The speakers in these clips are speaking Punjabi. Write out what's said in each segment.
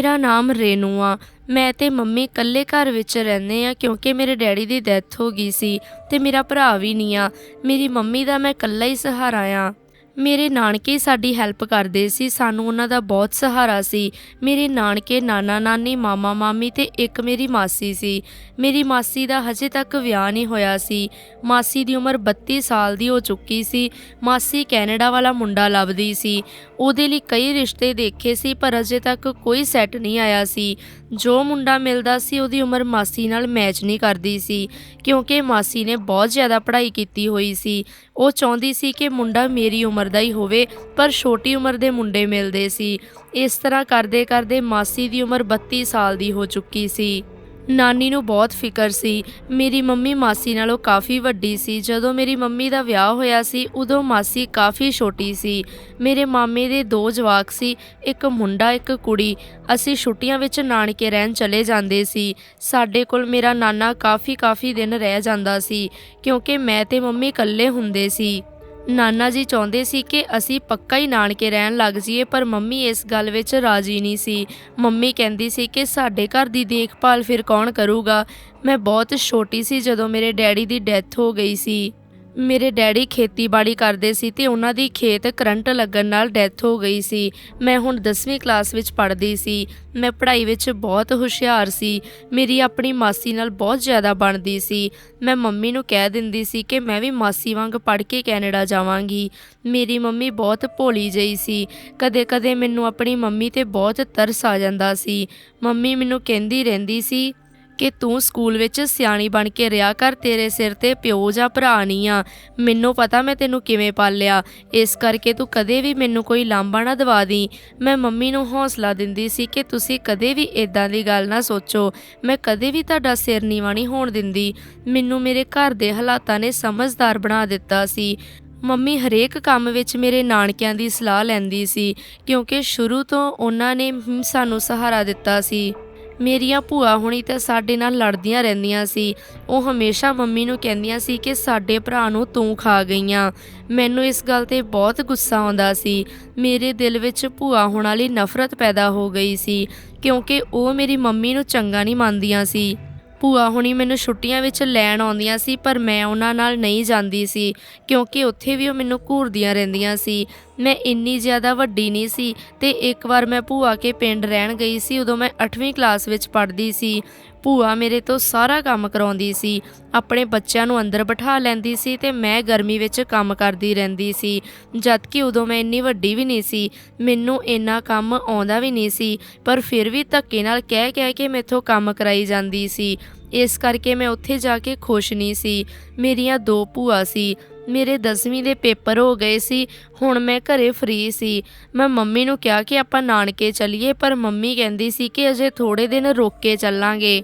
ਮੇਰਾ ਨਾਮ ਰੇਨੂ ਆ। ਮੈਂ ਤੇ ਮੰਮੀ ਇਕੱਲੇ ਘਰ ਵਿੱਚ ਰਹਿੰਦੇ ਆ ਕਿਉਂਕਿ ਮੇਰੇ ਡੈਡੀ ਦੀ ਡੈਥ ਹੋ ਗਈ ਸੀ ਤੇ ਮੇਰਾ ਭਰਾ ਵੀ ਨਹੀਂ ਆ। ਮੇਰੀ ਮੰਮੀ ਦਾ ਮੈਂ ਇਕੱਲਾ ਹੀ ਸਹਾਰਾ ਆ। ਮੇਰੇ ਨਾਨਕੇ ਸਾਡੀ ਹੈਲਪ ਕਰਦੇ ਸੀ, ਸਾਨੂੰ ਉਹਨਾਂ ਦਾ ਬਹੁਤ ਸਹਾਰਾ ਸੀ। ਮੇਰੇ ਨਾਨਕੇ, ਨਾਨਾ, ਨਾਨੀ, ਮਾਮਾ, ਮਾਮੀ ਤੇ ਇੱਕ ਮੇਰੀ ਮਾਸੀ ਸੀ। ਮੇਰੀ ਮਾਸੀ ਦਾ ਹਜੇ ਤੱਕ ਵਿਆਹ ਨਹੀਂ ਹੋਇਆ ਸੀ। ਮਾਸੀ ਦੀ ਉਮਰ 32 ਸਾਲ ਦੀ ਹੋ ਚੁੱਕੀ ਸੀ। ਮਾਸੀ ਕੈਨੇਡਾ ਵਾਲਾ ਮੁੰਡਾ ਲੱਭਦੀ ਸੀ। ਉਹਦੇ ਲਈ ਕਈ ਰਿਸ਼ਤੇ ਦੇਖੇ ਸੀ, ਪਰ ਅਜੇ ਤੱਕ ਕੋਈ ਸੈੱਟ ਨਹੀਂ ਆਇਆ ਸੀ। ਜੋ ਮੁੰਡਾ ਮਿਲਦਾ ਸੀ, ਉਹਦੀ ਉਮਰ ਮਾਸੀ ਨਾਲ ਮੈਚ ਨਹੀਂ ਕਰਦੀ ਸੀ, ਕਿਉਂਕਿ ਮਾਸੀ ਨੇ ਬਹੁਤ ਜ਼ਿਆਦਾ ਪੜ੍ਹਾਈ ਕੀਤੀ ਹੋਈ ਸੀ। ਉਹ ਚਾਹੁੰਦੀ ਸੀ ਕਿ ਮੁੰਡਾ ਮੇਰੀ ਉਮਰ ਦਾ ਹੀ ਹੋਵੇ, ਪਰ ਛੋਟੀ ਉਮਰ ਦੇ ਮੁੰਡੇ ਮਿਲਦੇ ਸੀ। ਇਸ ਤਰ੍ਹਾਂ ਕਰਦੇ ਕਰਦੇ ਮਾਸੀ ਦੀ ਉਮਰ 32 ਸਾਲ ਦੀ ਹੋ ਚੁੱਕੀ ਸੀ। ਨਾਨੀ ਨੂੰ ਬਹੁਤ ਫਿਕਰ ਸੀ। ਮੇਰੀ ਮੰਮੀ ਮਾਸੀ ਨਾਲੋਂ ਕਾਫੀ ਵੱਡੀ ਸੀ। ਜਦੋਂ ਮੇਰੀ ਮੰਮੀ ਦਾ ਵਿਆਹ ਹੋਇਆ ਸੀ, ਉਦੋਂ ਮਾਸੀ ਕਾਫੀ ਛੋਟੀ ਸੀ। ਮੇਰੇ ਮਾਮੇ ਦੇ ਦੋ ਜਵਾਕ ਸੀ, ਇੱਕ ਮੁੰਡਾ, ਇੱਕ ਕੁੜੀ। ਅਸੀਂ ਛੁੱਟੀਆਂ ਵਿੱਚ ਨਾਨਕੇ ਰਹਿਣ ਚਲੇ ਜਾਂਦੇ ਸੀ। ਸਾਡੇ ਕੋਲ ਮੇਰਾ ਨਾਨਾ ਕਾਫੀ ਕਾਫੀ ਦਿਨ ਰਹਿ ਜਾਂਦਾ ਸੀ, ਕਿਉਂਕਿ ਮੈਂ ਤੇ ਮੰਮੀ ਇਕੱਲੇ ਹੁੰਦੇ ਸੀ। ਨਾਨਾ ਜੀ ਚਾਹੁੰਦੇ ਸੀ ਕਿ ਅਸੀਂ ਪੱਕਾ ਹੀ ਨਾਨਕੇ ਰਹਿਣ ਲੱਗ ਜਾਈਏ, ਪਰ ਮੰਮੀ ਇਸ ਗੱਲ ਵਿੱਚ ਰਾਜੀ ਨਹੀਂ ਸੀ। ਮੰਮੀ ਕਹਿੰਦੀ ਸੀ ਕਿ ਸਾਡੇ ਘਰ ਦੀ ਦੇਖਭਾਲ ਫਿਰ ਕੌਣ ਕਰੂਗਾ? ਮੈਂ ਬਹੁਤ ਛੋਟੀ ਸੀ ਜਦੋਂ ਮੇਰੇ ਡੈਡੀ ਦੀ ਡੈਥ ਹੋ ਗਈ ਸੀ। ਮੇਰੇ ਡੈਡੀ ਖੇਤੀਬਾੜੀ ਕਰਦੇ ਸੀ ਤੇ ਉਹਨਾਂ ਦੀ ਖੇਤ ਕਰੰਟ ਲੱਗਣ ਨਾਲ ਡੈਥ ਹੋ ਗਈ ਸੀ। ਮੈਂ ਹੁਣ 10ਵੀਂ ਕਲਾਸ ਵਿੱਚ ਪੜ੍ਹਦੀ ਸੀ। ਮੈਂ ਪੜ੍ਹਾਈ ਵਿੱਚ ਬਹੁਤ ਹੁਸ਼ਿਆਰ ਸੀ। ਮੇਰੀ ਆਪਣੀ ਮਾਸੀ ਨਾਲ ਬਹੁਤ ਜ਼ਿਆਦਾ ਬਣਦੀ ਸੀ। ਮੈਂ ਮੰਮੀ ਨੂੰ ਕਹਿ ਦਿੰਦੀ ਸੀ ਕਿ ਮੈਂ ਵੀ ਮਾਸੀ ਵਾਂਗ ਪੜ੍ਹ ਕੇ ਕੈਨੇਡਾ ਜਾਵਾਂਗੀ। ਮੇਰੀ ਮੰਮੀ ਬਹੁਤ ਭੋਲੀ ਜਿਹੀ ਸੀ। ਕਦੇ-ਕਦੇ ਮੈਨੂੰ ਆਪਣੀ ਮੰਮੀ ਤੇ ਬਹੁਤ ਤਰਸ ਆ ਜਾਂਦਾ ਸੀ। ਮੰਮੀ ਮੈਨੂੰ ਕਹਿੰਦੀ ਰਹਿੰਦੀ ਸੀ ਕਿ ਤੂੰ ਸਕੂਲ ਵਿੱਚ ਸਿਆਣੀ ਬਣ ਕੇ ਰਿਹਾ ਕਰ, ਤੇਰੇ ਸਿਰ ਤੇ ਪਿਓ ਜਾਂ ਭਰਾ ਨਹੀਂ ਆ। ਮੈਨੂੰ ਪਤਾ ਮੈਂ ਤੈਨੂੰ ਕਿਵੇਂ ਪਾਲਿਆ। ਇਸ ਕਰਕੇ ਤੂੰ ਕਦੇ ਵੀ ਮੈਨੂੰ ਕੋਈ ਲਾਂਭਾ ਨਾ ਦਵਾ ਦੀ। ਮੈਂ ਮੰਮੀ ਨੂੰ ਹੌਸਲਾ ਦਿੰਦੀ ਸੀ ਕਿ ਤੁਸੀਂ ਕਦੇ ਵੀ ਇਦਾਂ ਦੀ ਗੱਲ ਨਾ ਸੋਚੋ। ਮੈਂ ਕਦੇ ਵੀ ਤੁਹਾਡਾ ਸਿਰ ਨੀਵਾਂ ਨਹੀਂ ਹੋਣ ਦਿੰਦੀ। ਮੈਨੂੰ ਮੇਰੇ ਘਰ ਦੇ ਹਾਲਾਤਾਂ ਨੇ ਸਮਝਦਾਰ ਬਣਾ ਦਿੱਤਾ ਸੀ। ਮੰਮੀ ਹਰੇਕ ਕੰਮ ਵਿੱਚ ਮੇਰੇ ਨਾਨਕਿਆਂ ਦੀ ਸਲਾਹ ਲੈਂਦੀ ਸੀ, ਕਿਉਂਕਿ ਸ਼ੁਰੂ ਤੋਂ ਉਹਨਾਂ ਨੇ ਸਾਨੂੰ ਸਹਾਰਾ ਦਿੱਤਾ ਸੀ। ਮੇਰੀਆਂ ਭੂਆ ਹੁਣੀ ਤਾਂ ਸਾਡੇ ਨਾਲ ਲੜਦੀਆਂ ਰਹਿੰਦੀਆਂ ਸੀ। ਉਹ ਹਮੇਸ਼ਾ ਮੰਮੀ ਨੂੰ ਕਹਿੰਦੀਆਂ ਸੀ ਕਿ ਸਾਡੇ ਭਰਾ ਨੂੰ ਤੂੰ ਖਾ ਗਈਆਂ। ਮੈਨੂੰ ਇਸ ਗੱਲ ਤੇ ਬਹੁਤ ਗੁੱਸਾ ਆਉਂਦਾ ਸੀ। ਮੇਰੇ ਦਿਲ ਵਿੱਚ ਭੂਆ ਹੋਣ ਵਾਲੀ ਨਫ਼ਰਤ ਪੈਦਾ ਹੋ ਗਈ ਸੀ, ਕਿਉਂਕਿ ਉਹ ਮੇਰੀ ਮੰਮੀ ਨੂੰ ਚੰਗਾ ਨਹੀਂ ਮੰਨਦੀਆਂ ਸੀ। ਭੂਆ ਹੁਣੀ ਮੈਨੂੰ ਛੁੱਟੀਆਂ ਵਿੱਚ ਲੈਣ ਆਉਂਦੀਆਂ ਸੀ, ਪਰ ਮੈਂ ਉਹਨਾਂ ਨਾਲ ਨਹੀਂ ਜਾਂਦੀ ਸੀ, ਕਿਉਂਕਿ ਉੱਥੇ ਵੀ ਉਹ ਮੈਨੂੰ ਘੂਰਦੀਆਂ ਰਹਿੰਦੀਆਂ ਸੀ। ਮੈਂ ਇੰਨੀ ਜ਼ਿਆਦਾ ਵੱਡੀ ਨਹੀਂ ਸੀ ਤੇ ਇੱਕ ਵਾਰ ਮੈਂ ਭੂਆ ਕੇ ਪਿੰਡ ਰਹਿਣ ਗਈ ਸੀ, ਉਦੋਂ ਮੈਂ 8ਵੀਂ ਕਲਾਸ ਵਿੱਚ ਪੜ੍ਹਦੀ ਸੀ। ਭੂਆ ਮੇਰੇ ਤੋਂ ਸਾਰਾ ਕੰਮ ਕਰਾਉਂਦੀ ਸੀ। ਆਪਣੇ ਬੱਚਿਆਂ ਨੂੰ ਅੰਦਰ ਬਿਠਾ ਲੈਂਦੀ ਸੀ ਤੇ ਮੈਂ ਗਰਮੀ ਵਿੱਚ ਕੰਮ ਕਰਦੀ ਰਹਿੰਦੀ ਸੀ। ਜਦ ਕਿ ਉਦੋਂ ਮੈਂ ਇੰਨੀ ਵੱਡੀ ਵੀ ਨਹੀਂ ਸੀ, ਮੈਨੂੰ ਇੰਨਾ ਕੰਮ ਆਉਂਦਾ ਵੀ ਨਹੀਂ ਸੀ, ਪਰ ਫਿਰ ਵੀ ਧੱਕੇ ਨਾਲ ਕਹਿ ਕਹਿ ਕੇ ਮੈਥੋਂ ਕੰਮ ਕਰਾਈ ਜਾਂਦੀ ਸੀ। ਇਸ ਕਰਕੇ ਮੈਂ ਉੱਥੇ ਜਾ ਕੇ ਖੁਸ਼ ਨਹੀਂ ਸੀ। ਮੇਰੀਆਂ ਦੋ ਭੂਆ ਸੀ ਮੇਰੇ 10ਵੀਂ ਦੇ ਪੇਪਰ ਹੋ ਗਏ ਸੀ, ਹੁਣ ਮੈਂ ਘਰੇ ਫ੍ਰੀ ਸੀ। ਮੈਂ ਮੰਮੀ ਨੂੰ ਕਿਹਾ ਕਿ ਆਪਾਂ ਨਾਨਕੇ ਚੱਲੀਏ, ਪਰ ਮੰਮੀ ਕਹਿੰਦੀ ਸੀ ਕਿ ਅਜੇ ਥੋੜੇ ਦਿਨ ਰੁਕ ਕੇ ਚੱਲਾਂਗੇ।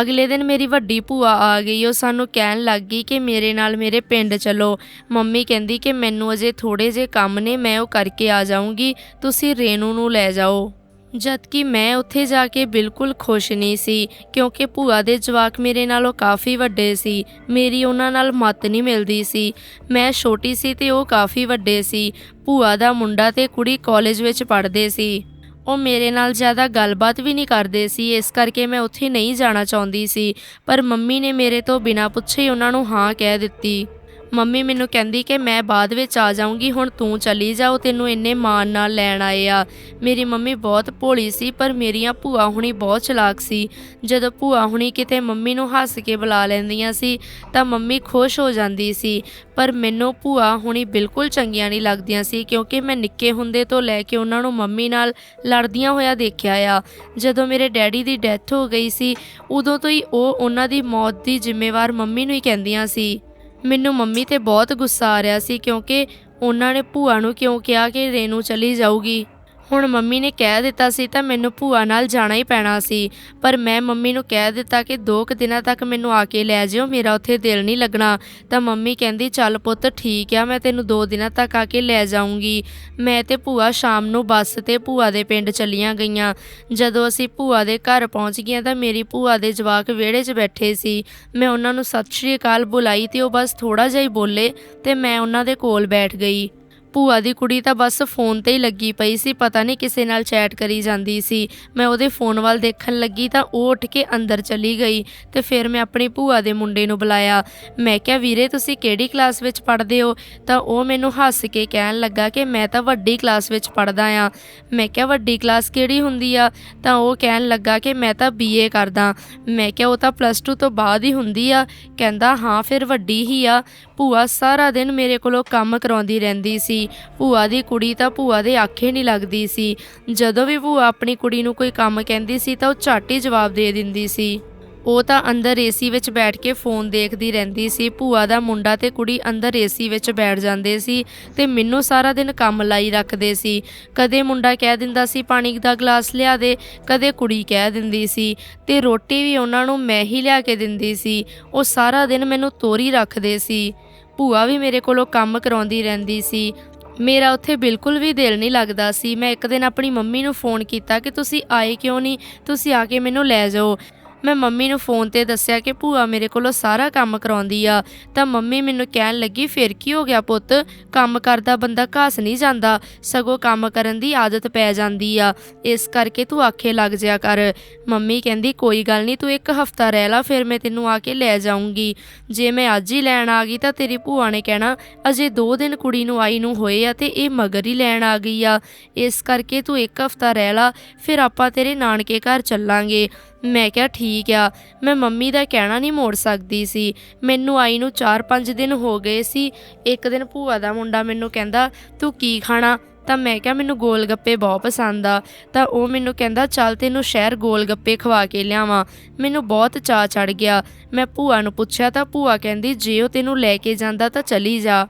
ਅਗਲੇ ਦਿਨ ਮੇਰੀ ਵੱਡੀ ਭੂਆ ਆ ਗਈ, ਉਹ ਸਾਨੂੰ ਕਹਿਣ ਲੱਗ ਗਈ ਕਿ ਮੇਰੇ ਨਾਲ ਮੇਰੇ ਪਿੰਡ ਚਲੋ। ਮੰਮੀ ਕਹਿੰਦੀ ਕਿ ਮੈਨੂੰ ਅਜੇ ਥੋੜੇ ਜੇ ਕੰਮ ਨੇ, ਮੈਂ ਉਹ ਕਰਕੇ ਆ ਜਾਊਂਗੀ, ਤੁਸੀਂ ਰੇਨੂ ਨੂੰ ਲੈ ਜਾਓ। ਜਦ ਕਿ ਮੈਂ ਉੱਥੇ ਜਾ ਕੇ ਬਿਲਕੁਲ ਖੁਸ਼ ਨਹੀਂ ਸੀ, ਕਿਉਂਕਿ ਭੂਆ ਦੇ ਜਵਾਕ ਮੇਰੇ ਨਾਲੋਂ ਕਾਫੀ ਵੱਡੇ ਸੀ, ਮੇਰੀ ਉਹਨਾਂ ਨਾਲ ਮਤ ਨਹੀਂ ਮਿਲਦੀ ਸੀ। ਮੈਂ ਛੋਟੀ ਸੀ ਤੇ ਉਹ ਕਾਫੀ ਵੱਡੇ ਸੀ, ਭੂਆ ਦਾ ਮੁੰਡਾ ਤੇ ਕੁੜੀ ਕਾਲਜ ਵਿੱਚ ਪੜ੍ਹਦੇ ਸੀ। ਉਹ ਮੇਰੇ ਨਾਲ ਜ਼ਿਆਦਾ ਗੱਲਬਾਤ ਵੀ ਨਹੀਂ ਕਰਦੇ ਸੀ, ਇਸ ਕਰਕੇ ਮੈਂ ਉੱਥੇ ਨਹੀਂ ਜਾਣਾ ਚਾਹੁੰਦੀ ਸੀ, ਪਰ ਮੰਮੀ ਨੇ ਮੇਰੇ ਤੋਂ ਬਿਨਾਂ ਪੁੱਛੇ ਉਹਨਾਂ ਨੂੰ ਹਾਂ ਕਹਿ ਦਿੱਤੀ। ਮੰਮੀ ਮੈਨੂੰ ਕਹਿੰਦੀ ਕਿ ਮੈਂ ਬਾਅਦ ਵਿੱਚ ਆ ਜਾਊਂਗੀ, ਹੁਣ ਤੂੰ ਚਲੀ ਜਾਓ ਤੈਨੂੰ ਇੰਨੇ ਮਾਣ ਨਾਲ ਲੈਣ ਆਏ ਆ। ਮੇਰੀ ਮੰਮੀ ਬਹੁਤ ਭੋਲੀ ਸੀ, ਪਰ ਮੇਰੀਆਂ ਭੂਆ ਹੁਣੀ ਬਹੁਤ ਚਲਾਕ ਸੀ। ਜਦੋਂ ਭੂਆ ਹੁਣੀ ਕਿਤੇ ਮੰਮੀ ਨੂੰ ਹੱਸ ਕੇ ਬੁਲਾ ਲੈਂਦੀਆਂ ਸੀ, ਤਾਂ ਮੰਮੀ ਖੁਸ਼ ਹੋ ਜਾਂਦੀ ਸੀ। ਪਰ ਮੈਨੂੰ ਭੂਆ ਹੁਣੀ ਬਿਲਕੁਲ ਚੰਗੀਆਂ ਨਹੀਂ ਲੱਗਦੀਆਂ ਸੀ, ਕਿਉਂਕਿ ਮੈਂ ਨਿੱਕੇ ਹੁੰਦੇ ਤੋਂ ਲੈ ਕੇ ਉਹਨਾਂ ਨੂੰ ਮੰਮੀ ਨਾਲ ਲੜਦੀਆਂ ਹੋਇਆ ਦੇਖਿਆ ਆ। ਜਦੋਂ ਮੇਰੇ ਡੈਡੀ ਦੀ ਡੈਥ ਹੋ ਗਈ ਸੀ, ਉਦੋਂ ਤੋਂ ਹੀ ਉਹ ਉਹਨਾਂ ਦੀ ਮੌਤ ਦੀ ਜ਼ਿੰਮੇਵਾਰ ਮੰਮੀ ਨੂੰ ਹੀ ਕਹਿੰਦੀਆਂ ਸੀ। ਮੈਨੂੰ ਮੰਮੀ ਤੇ ਬਹੁਤ ਗੁੱਸਾ ਆ ਰਿਹਾ ਸੀ ਕਿਉਂਕਿ ਉਹਨਾਂ ਨੇ ਭੂਆ ਨੂੰ ਕਿਉਂ ਕਿਹਾ ਕਿ ਰੇਨੂ ਚਲੀ ਜਾਊਗੀ। ਹੁਣ ਮੰਮੀ ਨੇ ਕਹਿ ਦਿੱਤਾ ਸੀ ਤਾਂ ਮੈਨੂੰ ਭੂਆ ਨਾਲ ਜਾਣਾ ਹੀ ਪੈਣਾ ਸੀ। ਪਰ ਮੈਂ ਮੰਮੀ ਨੂੰ ਕਹਿ ਦਿੱਤਾ ਕਿ ਦੋ ਕੁ ਦਿਨਾਂ ਤੱਕ ਮੈਨੂੰ ਆ ਕੇ ਲੈ ਜਿਓ, ਮੇਰਾ ਉੱਥੇ ਦਿਲ ਨਹੀਂ ਲੱਗਣਾ। ਤਾਂ ਮੰਮੀ ਕਹਿੰਦੀ, ਚੱਲ ਪੁੱਤ, ਠੀਕ ਆ, ਮੈਂ ਤੈਨੂੰ ਦੋ ਦਿਨਾਂ ਤੱਕ ਆ ਕੇ ਲੈ ਜਾਊਂਗੀ। ਮੈਂ ਤੇ ਭੂਆ ਸ਼ਾਮ ਨੂੰ ਬੱਸ ਤੇ ਭੂਆ ਦੇ ਪਿੰਡ ਚੱਲੀਆਂ ਗਈਆਂ। ਜਦੋਂ ਅਸੀਂ ਭੂਆ ਦੇ ਘਰ ਪਹੁੰਚ ਗਈਆਂ ਤਾਂ ਮੇਰੀ ਭੂਆ ਦੇ ਜਵਾਕ ਵਿਹੜੇ 'ਚ ਬੈਠੇ ਸੀ। ਮੈਂ ਉਹਨਾਂ ਨੂੰ ਸਤਿ ਸ਼੍ਰੀ ਅਕਾਲ ਬੁਲਾਈ ਤੇ ਉਹ ਬਸ ਥੋੜਾ ਜਿਹਾ ਹੀ ਬੋਲੇ ਤੇ ਮੈਂ ਉਹਨਾਂ ਦੇ ਕੋਲ ਬੈਠ ਗਈ। ਭੂਆ ਦੀ ਕੁੜੀ ਤਾਂ ਬਸ ਫੋਨ ਤੇ ਹੀ ਲੱਗੀ ਪਈ ਸੀ, ਪਤਾ ਨਹੀਂ ਕਿਸੇ ਨਾਲ ਚੈਟ ਕਰੀ ਜਾਂਦੀ ਸੀ। ਮੈਂ ਉਹਦੇ ਫੋਨ ਵੱਲ ਦੇਖਣ ਲੱਗੀ ਤਾਂ ਉਹ ਉੱਠ ਕੇ ਅੰਦਰ ਚਲੀ ਗਈ ਤੇ ਫਿਰ ਮੈਂ ਆਪਣੀ ਭੂਆ ਦੇ ਮੁੰਡੇ ਨੂੰ ਬੁਲਾਇਆ। ਮੈਂ ਕਿਹਾ, ਵੀਰੇ, ਤੁਸੀਂ ਕਿਹੜੀ ਕਲਾਸ ਵਿੱਚ ਪੜ੍ਹਦੇ ਹੋ? ਤਾਂ ਉਹ ਮੈਨੂੰ ਹੱਸ ਕੇ ਕਹਿਣ ਲੱਗਾ ਕਿ ਮੈਂ ਤਾਂ ਵੱਡੀ ਕਲਾਸ ਵਿੱਚ ਪੜ੍ਹਦਾ ਆ। ਮੈਂ ਕਿਹਾ, ਵੱਡੀ ਕਲਾਸ ਕਿਹੜੀ ਹੁੰਦੀ ਆ? ਤਾਂ ਉਹ ਕਹਿਣ ਲੱਗਾ ਕਿ ਮੈਂ ਤਾਂ ਬੀਏ ਕਰਦਾ। ਮੈਂ ਕਿਹਾ, ਉਹ ਤਾਂ ਪਲੱਸ 2 ਤੋਂ ਬਾਅਦ ਹੀ ਹੁੰਦੀ ਆ। ਕਹਿੰਦਾ, ਹਾਂ, ਫਿਰ ਵੱਡੀ ਹੀ ਆ। ਭੂਆ ਸਾਰਾ ਦਿਨ ਮੇਰੇ ਕੋਲੋਂ ਕੰਮ ਕਰਾਉਂਦੀ ਰਹਿੰਦੀ ਸੀ। ਭੂਆ ਦੀ ਕੁੜੀ ਤਾਂ ਭੂਆ ਦੇ ਆਖੇ ਨਹੀਂ ਲੱਗਦੀ ਸੀ। ਜਦੋਂ ਵੀ ਭੂਆ ਆਪਣੀ ਕੁੜੀ ਨੂੰ ਕੋਈ ਕੰਮ ਕਹਿੰਦੀ ਸੀ ਤਾਂ ਉਹ ਝੱਟ ਹੀ ਜਵਾਬ ਦੇ ਦਿੰਦੀ ਸੀ। ਉਹ ਤਾਂ ਅੰਦਰ ਏਸੀ ਵਿੱਚ ਬੈਠ ਕੇ ਫੋਨ ਦੇਖਦੀ ਰਹਿੰਦੀ ਸੀ। ਭੂਆ ਦਾ ਮੁੰਡਾ ਤੇ ਕੁੜੀ ਅੰਦਰ ਏਸੀ ਵਿੱਚ ਬੈਠ ਜਾਂਦੇ ਸੀ ਤੇ ਮੈਨੂੰ ਸਾਰਾ ਦਿਨ ਕੰਮ ਲਾਈ ਰੱਖਦੇ ਸੀ। ਕਦੇ ਮੁੰਡਾ ਕਹਿ ਦਿੰਦਾ ਸੀ, ਪਾਣੀ ਦਾ ਗਲਾਸ ਲਿਆ ਦੇ। ਕਦੇ ਕੁੜੀ ਕਹਿ ਦਿੰਦੀ ਸੀ, ਤੇ ਰੋਟੀ ਵੀ ਉਹਨਾਂ ਨੂੰ ਮੈਂ ਹੀ ਲਿਆ ਕੇ ਦਿੰਦੀ ਸੀ। ਉਹ ਸਾਰਾ ਦਿਨ ਮੈਨੂੰ ਤੋਰੀ ਰੱਖਦੇ ਸੀ। ਭੂਆ ਵੀ ਮੇਰੇ ਕੋਲੋਂ ਕੰਮ ਕਰਾਉਂਦੀ ਰਹਿੰਦੀ ਸੀ। ਮੇਰਾ ਉੱਥੇ ਬਿਲਕੁਲ ਵੀ ਦਿਲ ਨਹੀਂ ਲੱਗਦਾ ਸੀ। ਮੈਂ ਇੱਕ ਦਿਨ ਆਪਣੀ ਮੰਮੀ ਨੂੰ ਫੋਨ ਕੀਤਾ ਕਿ ਤੁਸੀਂ ਆਏ ਕਿਉਂ ਨਹੀਂ? ਤੁਸੀਂ ਆ ਕੇ ਮੈਨੂੰ ਲੈ ਜਾਓ। ਮੈਂ ਮੰਮੀ ਨੂੰ ਫੋਨ ਤੇ ਦੱਸਿਆ ਕਿ ਭੂਆ ਮੇਰੇ ਕੋਲੋਂ ਸਾਰਾ ਕੰਮ ਕਰਾਉਂਦੀ ਆ। ਤਾਂ ਮੰਮੀ ਮੈਨੂੰ ਕਹਿਣ ਲੱਗੀ, ਫਿਰ ਕੀ ਹੋ ਗਿਆ ਪੁੱਤ? ਕੰਮ ਕਰਦਾ ਬੰਦਾ ਘਾਸ ਨਹੀਂ ਜਾਂਦਾ। ਸਗੋਂ ਕੰਮ ਕਰਨ ਦੀ ਆਦਤ ਪੈ ਜਾਂਦੀ ਆ। ਇਸ ਕਰਕੇ ਤੂੰ ਆਖੇ ਲੱਗ ਜਿਆ ਕਰ। ਮੰਮੀ ਕਹਿੰਦੀ, ਕੋਈ ਗੱਲ ਨਹੀਂ, ਤੂੰ ਇੱਕ ਹਫਤਾ ਰਹਿ ਲਾ, ਫਿਰ ਮੈਂ ਤੈਨੂੰ ਆ ਕੇ ਲੈ ਜਾਊਂਗੀ। ਜੇ ਮੈਂ ਅੱਜ ਹੀ ਲੈਣ ਆ ਗਈ ਤਾਂ ਤੇਰੀ ਭੂਆ ਨੇ ਕਹਿਣਾ, ਅਜੇ 2 ਦਿਨ ਕੁੜੀ ਨੂੰ ਆਈ ਨੂੰ ਹੋਏ ਆ ਤੇ ਇਹ ਮਗਰ ਹੀ ਲੈਣ ਆ ਗਈ ਆ। ਇਸ ਕਰਕੇ ਤੂੰ ਇੱਕ ਹਫਤਾ ਰਹਿ ਲਾ, ਫਿਰ ਆਪਾਂ ਤੇਰੇ ਨਾਨਕੇ ਘਰ ਚੱਲਾਂਗੇ। ਮੈਂ ਕਿਹਾ, ਠੀਕ ਆ। ਮੈਂ ਮੰਮੀ ਦਾ ਕਹਿਣਾ ਨਹੀਂ ਮੋੜ ਸਕਦੀ ਸੀ। ਮੈਨੂੰ ਆਈ ਨੂੰ 4-5 ਦਿਨ ਹੋ ਗਏ ਸੀ। ਇੱਕ ਦਿਨ ਭੂਆ ਦਾ ਮੁੰਡਾ ਮੈਨੂੰ ਕਹਿੰਦਾ, ਤੂੰ ਕੀ ਖਾਣਾ? ਤਾਂ ਮੈਂ ਕਿਹਾ, ਮੈਨੂੰ ਗੋਲ ਗੱਪੇ ਬਹੁਤ ਪਸੰਦ ਆ। ਤਾਂ ਉਹ ਮੈਨੂੰ ਕਹਿੰਦਾ, ਚੱਲ ਤੈਨੂੰ ਸ਼ਹਿਰ ਗੋਲ ਗੱਪੇ ਖਵਾ ਕੇ ਲਿਆਵਾਂ। ਮੈਨੂੰ ਬਹੁਤ ਚਾਅ ਚੜ ਗਿਆ। ਮੈਂ ਭੂਆ ਨੂੰ ਪੁੱਛਿਆ, ਤਾਂ ਭੂਆ ਕਹਿੰਦੀ, ਜੇ ਉਹ ਤੈਨੂੰ ਲੈ ਕੇ ਜਾਂਦਾ ਤਾਂ ਚਲੀ ਜਾ।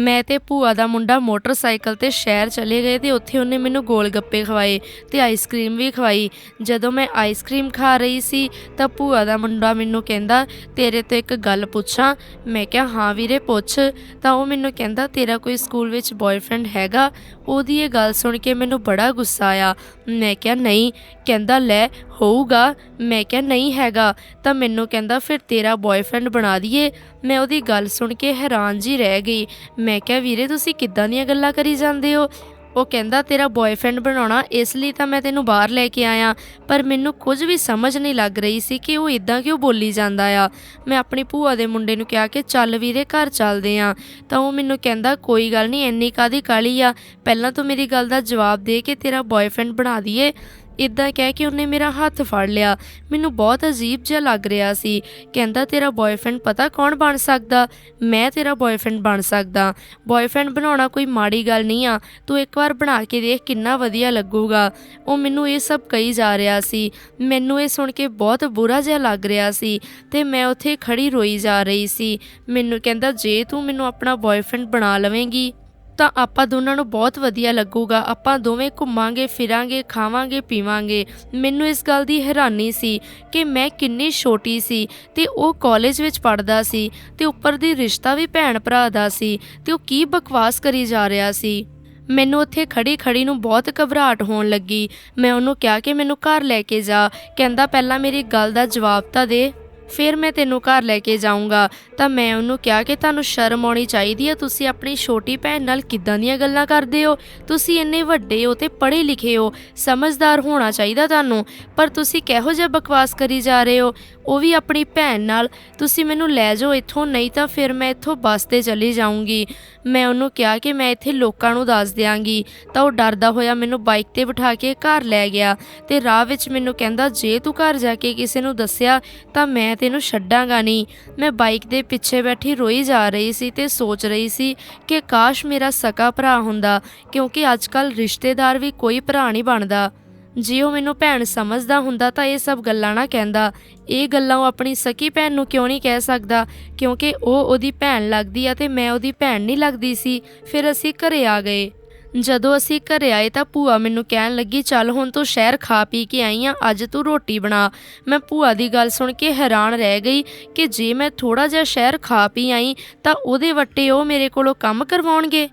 ਮੈਂ ਤੇ ਭੂਆ ਦਾ ਮੁੰਡਾ ਮੋਟਰਸਾਈਕਲ ਤੇ ਸ਼ਹਿਰ ਚਲੇ ਗਏ ਤੇ ਉੱਥੇ ਉਹਨੇ ਮੈਨੂੰ ਗੋਲ ਗੱਪੇ ਖਵਾਏ ਤੇ ਆਈਸਕ੍ਰੀਮ ਵੀ ਖਵਾਈ। ਜਦੋਂ ਮੈਂ ਆਈਸਕ੍ਰੀਮ ਖਾ ਰਹੀ ਸੀ ਤਾਂ ਭੂਆ ਦਾ ਮੁੰਡਾ ਮੈਨੂੰ ਕਹਿੰਦਾ, ਤੇਰੇ ਤੋਂ ਇੱਕ ਗੱਲ ਪੁੱਛਾਂ? ਮੈਂ ਕਿਹਾ, ਹਾਂ ਵੀਰੇ, ਪੁੱਛ। ਤਾਂ ਉਹ ਮੈਨੂੰ ਕਹਿੰਦਾ, ਤੇਰਾ ਕੋਈ ਸਕੂਲ ਵਿੱਚ ਬॉयਫ੍ਰੈਂਡ ਹੈਗਾ? ਉਹਦੀ ਇਹ ਗੱਲ ਸੁਣ ਕੇ ਮੈਨੂੰ ਬੜਾ ਗੁੱਸਾ ਆਇਆ। ਮੈਂ ਕਿਹਾ, ਨਹੀਂ। ਕਹਿੰਦਾ, ਲੈ ਹੋਊਗਾ। ਮੈਂ ਕਿਹਾ, ਨਹੀਂ ਹੈਗਾ। ਤਾਂ ਮੈਨੂੰ ਕਹਿੰਦਾ, ਫਿਰ ਤੇਰਾ ਬॉयਫ੍ਰੈਂਡ ਬਣਾ ਦਈਏ। ਮੈਂ ਉਹਦੀ ਗੱਲ ਸੁਣ ਕੇ ਹੈਰਾਨ ਜੀ ਰਹਿ ਗਈ। ਮੈਂ ਕਿਹਾ, ਵੀਰੇ, ਤੁਸੀਂ ਕਿੱਦਾਂ ਦੀਆਂ ਗੱਲਾਂ ਕਰੀ ਜਾਂਦੇ ਹੋ? ਉਹ ਕਹਿੰਦਾ, ਤੇਰਾ ਬॉयਫ੍ਰੈਂਡ ਬਣਾਉਣਾ, ਇਸ ਲਈ ਤਾਂ ਮੈਂ ਤੈਨੂੰ ਬਾਹਰ ਲੈ ਕੇ ਆਇਆ। ਪਰ ਮੈਨੂੰ ਕੁਝ ਵੀ ਸਮਝ ਨਹੀਂ ਲੱਗ ਰਹੀ ਸੀ ਕਿ ਉਹ ਇਦਾਂ ਕਿਉਂ ਬੋਲੀ ਜਾਂਦਾ ਆ। ਮੈਂ ਆਪਣੀ ਭੂਆ ਦੇ ਮੁੰਡੇ ਨੂੰ ਕਿਹਾ ਕਿ, ਚੱਲ ਵੀਰੇ, ਘਰ ਚੱਲਦੇ ਆ। ਤਾਂ ਉਹ ਮੈਨੂੰ ਕਹਿੰਦਾ, ਕੋਈ ਗੱਲ ਨਹੀਂ, ਇੰਨੀ ਕਾਦੀ ਕਾਲੀ ਆ? ਪਹਿਲਾਂ ਤੂੰ ਮੇਰੀ ਗੱਲ ਦਾ ਜਵਾਬ ਦੇ ਕੇ ਤੇਰਾ ਬॉयਫ੍ਰੈਂਡ ਬਣਾ ਦਈਏ। ਇਦਾਂ ਕਹਿ ਕੇ ਉਹਨੇ ਮੇਰਾ ਹੱਥ ਫੜ ਲਿਆ। ਮੈਨੂੰ ਬਹੁਤ ਅਜੀਬ ਜਿਹਾ ਲੱਗ ਰਿਹਾ ਸੀ। ਕਹਿੰਦਾ, ਤੇਰਾ ਬॉयਫ੍ਰੈਂਡ ਪਤਾ ਕੌਣ ਬਣ ਸਕਦਾ? ਮੈਂ ਤੇਰਾ ਬॉयਫ੍ਰੈਂਡ ਬਣ ਸਕਦਾ। ਬॉयਫ੍ਰੈਂਡ ਬਣਾਉਣਾ ਕੋਈ ਮਾੜੀ ਗੱਲ ਨਹੀਂ ਆ। ਤੂੰ ਇੱਕ ਵਾਰ ਬਣਾ ਕੇ ਦੇਖ ਕਿੰਨਾ ਵਧੀਆ ਲੱਗੂਗਾ। ਉਹ ਮੈਨੂੰ ਇਹ ਸਭ ਕਹੀ ਜਾ ਰਿਹਾ ਸੀ। ਮੈਨੂੰ ਇਹ ਸੁਣ ਕੇ ਬਹੁਤ ਬੁਰਾ ਜਿਹਾ ਲੱਗ ਰਿਹਾ ਸੀ ਤੇ ਮੈਂ ਉੱਥੇ ਖੜੀ ਰੋਈ ਜਾ ਰਹੀ ਸੀ। ਮੈਨੂੰ ਕਹਿੰਦਾ, ਜੇ ਤੂੰ ਮੈਨੂੰ ਆਪਣਾ ਬॉयਫ੍ਰੈਂਡ ਬਣਾ ਲਵੇਂਗੀ ਤਾਂ ਆਪਾਂ ਦੋਨਾਂ ਨੂੰ ਬਹੁਤ ਵਧੀਆ ਲੱਗੂਗਾ। ਆਪਾਂ ਦੋਵੇਂ ਘੁੰਮਾਂਗੇ, ਫਿਰਾਂਗੇ, ਖਾਵਾਂਗੇ, ਪੀਵਾਂਗੇ। ਮੈਨੂੰ ਇਸ ਗੱਲ ਦੀ ਹੈਰਾਨੀ ਸੀ ਕਿ ਮੈਂ ਕਿੰਨੀ ਛੋਟੀ ਸੀ ਤੇ ਉਹ ਕਾਲਜ ਵਿੱਚ ਪੜਦਾ ਸੀ ਤੇ ਉੱਪਰ ਦੀ ਰਿਸ਼ਤਾ ਵੀ ਭੈਣ ਭਰਾ ਦਾ ਸੀ ਤੇ ਉਹ ਕੀ ਬਕਵਾਸ ਕਰੀ ਜਾ ਰਿਹਾ ਸੀ। ਮੈਨੂੰ ਉੱਥੇ ਖੜੀ ਖੜੀ ਨੂੰ ਬਹੁਤ ਘਬਰਾਹਟ ਹੋਣ ਲੱਗੀ। ਮੈਂ ਉਹਨੂੰ ਕਿਹਾ ਕਿ ਮੈਨੂੰ ਘਰ ਲੈ ਕੇ ਜਾ। ਕਹਿੰਦਾ, ਪਹਿਲਾਂ ਮੇਰੀ ਗੱਲ ਦਾ ਜਵਾਬ ਤਾਂ ਦੇ। ਫਿਰ ਮੈਂ ਤੈਨੂੰ ਘਰ ਲੈ ਕੇ ਜਾਊਂਗਾ। ਤਾਂ ਮੈਂ ਉਹਨੂੰ ਕਿਹਾ ਕਿ ਤੁਹਾਨੂੰ ਸ਼ਰਮ ਆਉਣੀ ਚਾਹੀਦੀ ਹੈ ਤੁਸੀਂ ਆਪਣੀ ਛੋਟੀ ਭੈਣ ਨਾਲ ਕਿੱਦਾਂ ਦੀਆਂ ਗੱਲਾਂ ਕਰਦੇ ਹੋ? ਤੁਸੀਂ ਇੰਨੇ ਵੱਡੇ ਹੋ ਤੇ ਪੜ੍ਹੇ ਲਿਖੇ ਹੋ, ਸਮਝਦਾਰ ਹੋਣਾ ਚਾਹੀਦਾ ਤੁਹਾਨੂੰ। ਪਰ ਤੁਸੀਂ ਕਿਹੋ ਜਿਹਾ ਬਕਵਾਸ ਕਰੀ ਜਾ ਰਹੇ ਹੋ? ਉਹ ਵੀ ਆਪਣੀ ਭੈਣ ਨਾਲ। ਤੁਸੀਂ ਮੈਨੂੰ ਲੈ ਜਾਓ ਇੱਥੋਂ, ਨਹੀਂ ਤਾਂ ਫਿਰ ਮੈਂ ਇੱਥੋਂ ਬੱਸ ਤੇ ਚਲੀ ਜਾਊਂਗੀ। ਮੈਂ ਉਹਨੂੰ ਕਿਹਾ ਕਿ ਮੈਂ ਇੱਥੇ ਲੋਕਾਂ ਨੂੰ ਦੱਸ ਦਿਆਂਗੀ। ਤਾਂ ਉਹ ਡਰਦਾ ਹੋਇਆ ਮੈਨੂੰ ਬਾਈਕ ਤੇ ਬਿਠਾ ਕੇ ਘਰ ਲੈ ਗਿਆ ਤੇ ਰਾਹ ਵਿੱਚ ਮੈਨੂੰ ਕਹਿੰਦਾ, ਜੇ ਤੂੰ ਘਰ ਜਾ ਕੇ ਕਿਸੇ ਨੂੰ ਦੱਸਿਆ, ਤਾਂ ਮੈਂ ਤੈਨੂੰ ਛੱਡਾਂਗਾ ਨਹੀਂ। ਮੈਂ ਬਾਈਕ ਦੇ ਪਿੱਛੇ ਬੈਠੀ ਰੋਈ ਜਾ ਰਹੀ ਸੀ ਤੇ ਸੋਚ ਰਹੀ ਸੀ ਕਿ ਕਾਸ਼ ਮੇਰਾ ਸਕਾ ਭਰਾ ਹੁੰਦਾ, ਕਿਉਂਕਿ ਅੱਜਕੱਲ ਰਿਸ਼ਤੇਦਾਰ ਵੀ ਕੋਈ ਭਰਾ ਨਹੀਂ ਬਣਦਾ। ਜੇ ਉਹ ਮੈਨੂੰ ਭੈਣ ਸਮਝਦਾ ਹੁੰਦਾ ਤਾਂ ਇਹ ਸਭ ਗੱਲਾਂ ਨਾ ਕਹਿੰਦਾ। ਇਹ ਗੱਲਾਂ ਉਹ ਆਪਣੀ ਸਕੀ ਭੈਣ ਨੂੰ ਕਿਉਂ ਨਹੀਂ ਕਹਿ ਸਕਦਾ? ਕਿਉਂਕਿ ਉਹ ਉਹਦੀ ਭੈਣ ਲੱਗਦੀ ਆ ਤੇ ਮੈਂ ਉਹਦੀ ਭੈਣ ਨਹੀਂ ਲੱਗਦੀ ਸੀ। ਫਿਰ ਅਸੀਂ ਘਰੇ ਆ ਗਏ। ਜਦੋਂ ਅਸੀਂ ਘਰੇ ਆਏ ਤਾਂ ਭੂਆ ਮੈਨੂੰ ਕਹਿਣ ਲੱਗੀ, ਚੱਲ ਹੁਣ ਤੂੰ ਸ਼ਹਿਰ ਖਾ ਪੀ ਕੇ ਆਈ ਆ, ਅੱਜ ਤੂੰ ਰੋਟੀ ਬਣਾ। ਮੈਂ ਭੂਆ ਦੀ ਗੱਲ ਸੁਣ ਕੇ ਹੈਰਾਨ ਰਹਿ ਗਈ ਕਿ ਜੇ ਮੈਂ ਥੋੜਾ ਜਿਹਾ ਸ਼ਹਿਰ ਖਾ ਪੀ ਆਈ, ਤਾਂ ਉਹਦੇ ਵੱਟੇ ਉਹ ਮੇਰੇ ਕੋਲੋਂ ਕੰਮ ਕਰਵਾਉਣਗੇ।